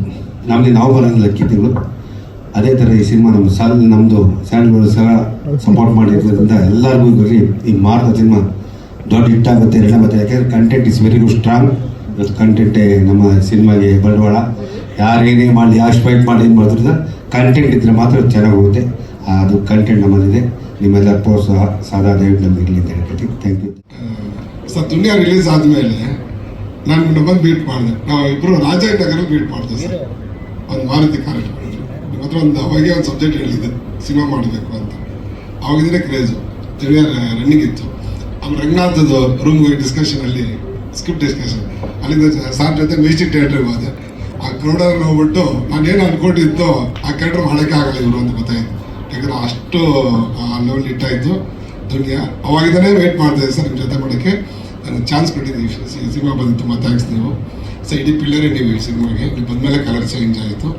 ನಮಗೆ ನವಂಬರಲ್ಲಿ ಲಕ್ಕಿ ತಿಂಗಳು. ಅದೇ ಥರ ಈ ಸಿನಿಮಾ ನಮ್ಮ ಸಾಲ, ನಮ್ಮದು ಸ್ಯಾಂಡ್ಗಳು ಸಹ ಸಪೋರ್ಟ್ ಮಾಡಿರೋದ್ರಿಂದ ಎಲ್ಲರಿಗೂ ಈ ಮಾರ್ದ ಸಿನಿಮಾ ದೊಡ್ಡ ಹಿಟ್ ಆಗುತ್ತೆ ಎಲ್ಲ ಮತ್ತೆ ಯಾಕೆಂದರೆ content is very good strong ಇವತ್ತು ಕಂಟೆಂಟೇ ನಮ್ಮ ಸಿನಿಮಾಗೆ ಬಂಡವಾಳ. ಯಾರೇನೇ ಮಾಡಲಿ ಯಾವ ಸ್ಪೈಟ್ ಮಾಡಿ ಏನು ಮಾಡಿದ್ರೆ ಕಂಟೆಂಟ್ ಇದ್ದರೆ ಮಾತ್ರ ಚೆನ್ನಾಗಿ ಹೋಗುತ್ತೆ ಅದು ಕಂಟೆಂಟ್ ನಮ್ಮಲ್ಲಿದೆ. ನಿಮ್ಮೆಲ್ಲ ಪ್ರೋತ್ಸಾಹ ಸಾದಾ ದಯವಿಟ್ಟು ನಮ್ಗೆ ಇರಲಿ ಅಂತ ಹೇಳ್ತೀನಿ thank you sir, Duniya release ಆದಮೇಲೆ ನಾನು ಬಂದು ಮೀಟ್ ಮಾಡಿದೆ. ನಾವು ಇಬ್ಬರು ರಾಜನಗರ ಮೀಟ್ ಮಾಡಿದೆ ಸರ್. ಒಂದು ಮಾರುತಿ ಕಾರ್ಯಕ್ರಮ ನಿಮ್ಮ ಹತ್ರ ಒಂದು ಅವಾಗೆ ಒಂದು ಸಬ್ಜೆಕ್ಟ್ ಹೇಳಿದೆ ಸಿನಿಮಾ ಮಾಡಬೇಕು ಅಂತ. ಅವಾಗಿದ್ರೆ ಕ್ರೇಜು ದುನಿಯಾ ರನ್ನಿಂಗ್ ಇತ್ತು. ಆಮೇಲೆ ರಂಗನಾಥದ್ದು ರೂಮ್ಗೆ ಡಿಸ್ಕಷನಲ್ಲಿ ಸ್ಕ್ರಿಪ್ಟ್ ಡಿಸ್ಕಷನ್ ಅಲ್ಲಿಂದ ಸಾರ್ ಜೊತೆ ಮ್ಯೂಸಿಕ್ ಥಿಯೇಟ್ರಿಗೆ ಹೋದೆ. ಆ ಕ್ರೌಡಲ್ಲಿ ಹೋಗ್ಬಿಟ್ಟು ನಾನು ಏನು ಅನ್ಕೊಂಡಿದ್ದು ಆ ಕ್ಯಾರೆಕ್ಟರ್ ಮಾಡೋಕೆ ಆಗಲ್ಲ ಇವರು ಅಂತ ಗೊತ್ತಾಯಿತು. ಯಾಕಂದ್ರೆ ಅಷ್ಟು ಲೆವೆಲ್ ಇಟ್ಟಾಯಿತು ದುನಿಯಾ ಅವಾಗಿದ್ದಾನೆ ವೇಟ್ ಮಾಡ್ತಾ ಸರ್ ನಿಮ್ಮ ಜೊತೆ ಮಾಡೋಕ್ಕೆ. ನನಗೆ ಚಾನ್ಸ್ ಕೊಟ್ಟಿದ್ದೀವಿ. ಈ ಸಿನಿಮಾ ಬಂದು ತುಂಬ ಥ್ಯಾಂಕ್ಸ್ ನೀವು. ಸೊ ಇಡೀ ಪಿಲ್ಲರೇ ನೀವು ಈ ಸಿನಿಮಾಗೆ. ನೀವು ಬಂದಮೇಲೆ ಕಲರ್ ಚೇಂಜ್ ಆಯಿತು.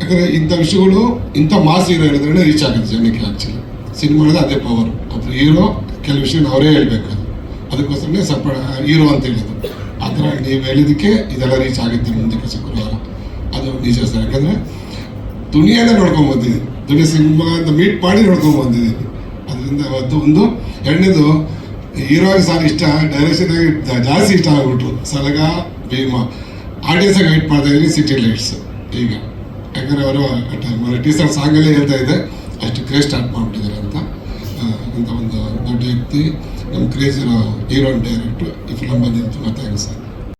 ಯಾಕಂದರೆ ಇಂಥ ವಿಷಯಗಳು, ಇಂಥ ಮಾಸ್ ಹೀರೋ ಹೇಳಿದ್ರೆ ರೀಚ್ ಆಗುತ್ತೆ ಜನಕ್ಕೆ ಆ್ಯಕ್ಚುಲಿ ಸಿನಿಮಾ ಅದೇ ಪವರ್ ಒಬ್ಬರು ಹೀರೋ ಕೆಲವು ವಿಷಯನ ಅವರೇ ಹೇಳ್ಬೇಕು ಅದಕ್ಕೋಸ್ಕರನೇ ಸ್ವಲ್ಪ ಹೀರೋ ಅಂತ ಹೇಳಿದ್ರು. ಆ ಥರ ನೀವು ಹೇಳಿದ್ದಕ್ಕೆ ಇದೆಲ್ಲ ರೀಚ್ ಆಗುತ್ತೆ ಮುಂದಕ್ಕೆ ಶುಕ್ರವಾರ. ಅದು ನಿಜ ಸರ್. ಯಾಕಂದರೆ ದುನಿಯಾನೇ ನೋಡ್ಕೊಂಬಂದಿದ್ದೀನಿ ಬಂದಿದ್ದೀನಿ ದುನಿಯಾ ಸಿನಿಮಾ ಅಂತ ಮೀಟ್ ಮಾಡಿ ನೋಡ್ಕೊಂಬಂದಿದ್ದೀನಿ ಅದರಿಂದ ಅದು ಒಂದು ಎರಡನೇದು ಹೀರೋಗೆ ಸಾರ್ ಇಷ್ಟ ಡೈರೆಕ್ಷನ್ ಆಗಿ ಜಾಸ್ತಿ ಇಷ್ಟ ಆಗಿಬಿಟ್ರು. ಸಲಗ, ಭೀಮಾ. ಆಡಿಯನ್ಸ್ ಆಗಿ ವೆಯ್ಟ್ ಮಾಡ್ತಾ ಇದ್ದೀನಿ ಸಿಟಿ ಲೈಟ್ಸ್ ಈಗ. ಯಾಕಂದರೆ ಅವರು ಟೀಸರ್ ಸಾಂಗಲ್ಲೇ ಹೇಳ್ತಾ ಇದೆ ಅಷ್ಟು ಕ್ರೇಜ್ ಸ್ಟಾರ್ಟ್ ಮಾಡಿಬಿಟ್ಟಿದ್ದಾರೆ ಅಂತ. ಅಂತ ಒಂದು ದೊಡ್ಡ ವ್ಯಕ್ತಿ ನಮ್ಮ ಕ್ರೇಜ್ ಇರೋ ಹೀರೋ ಡೈರೆಕ್ಟ್ರು ಈ ಫಿಲಮ್ ಬಂದಿದ್ದು ಮಾತಾಡಿ ಸರ್?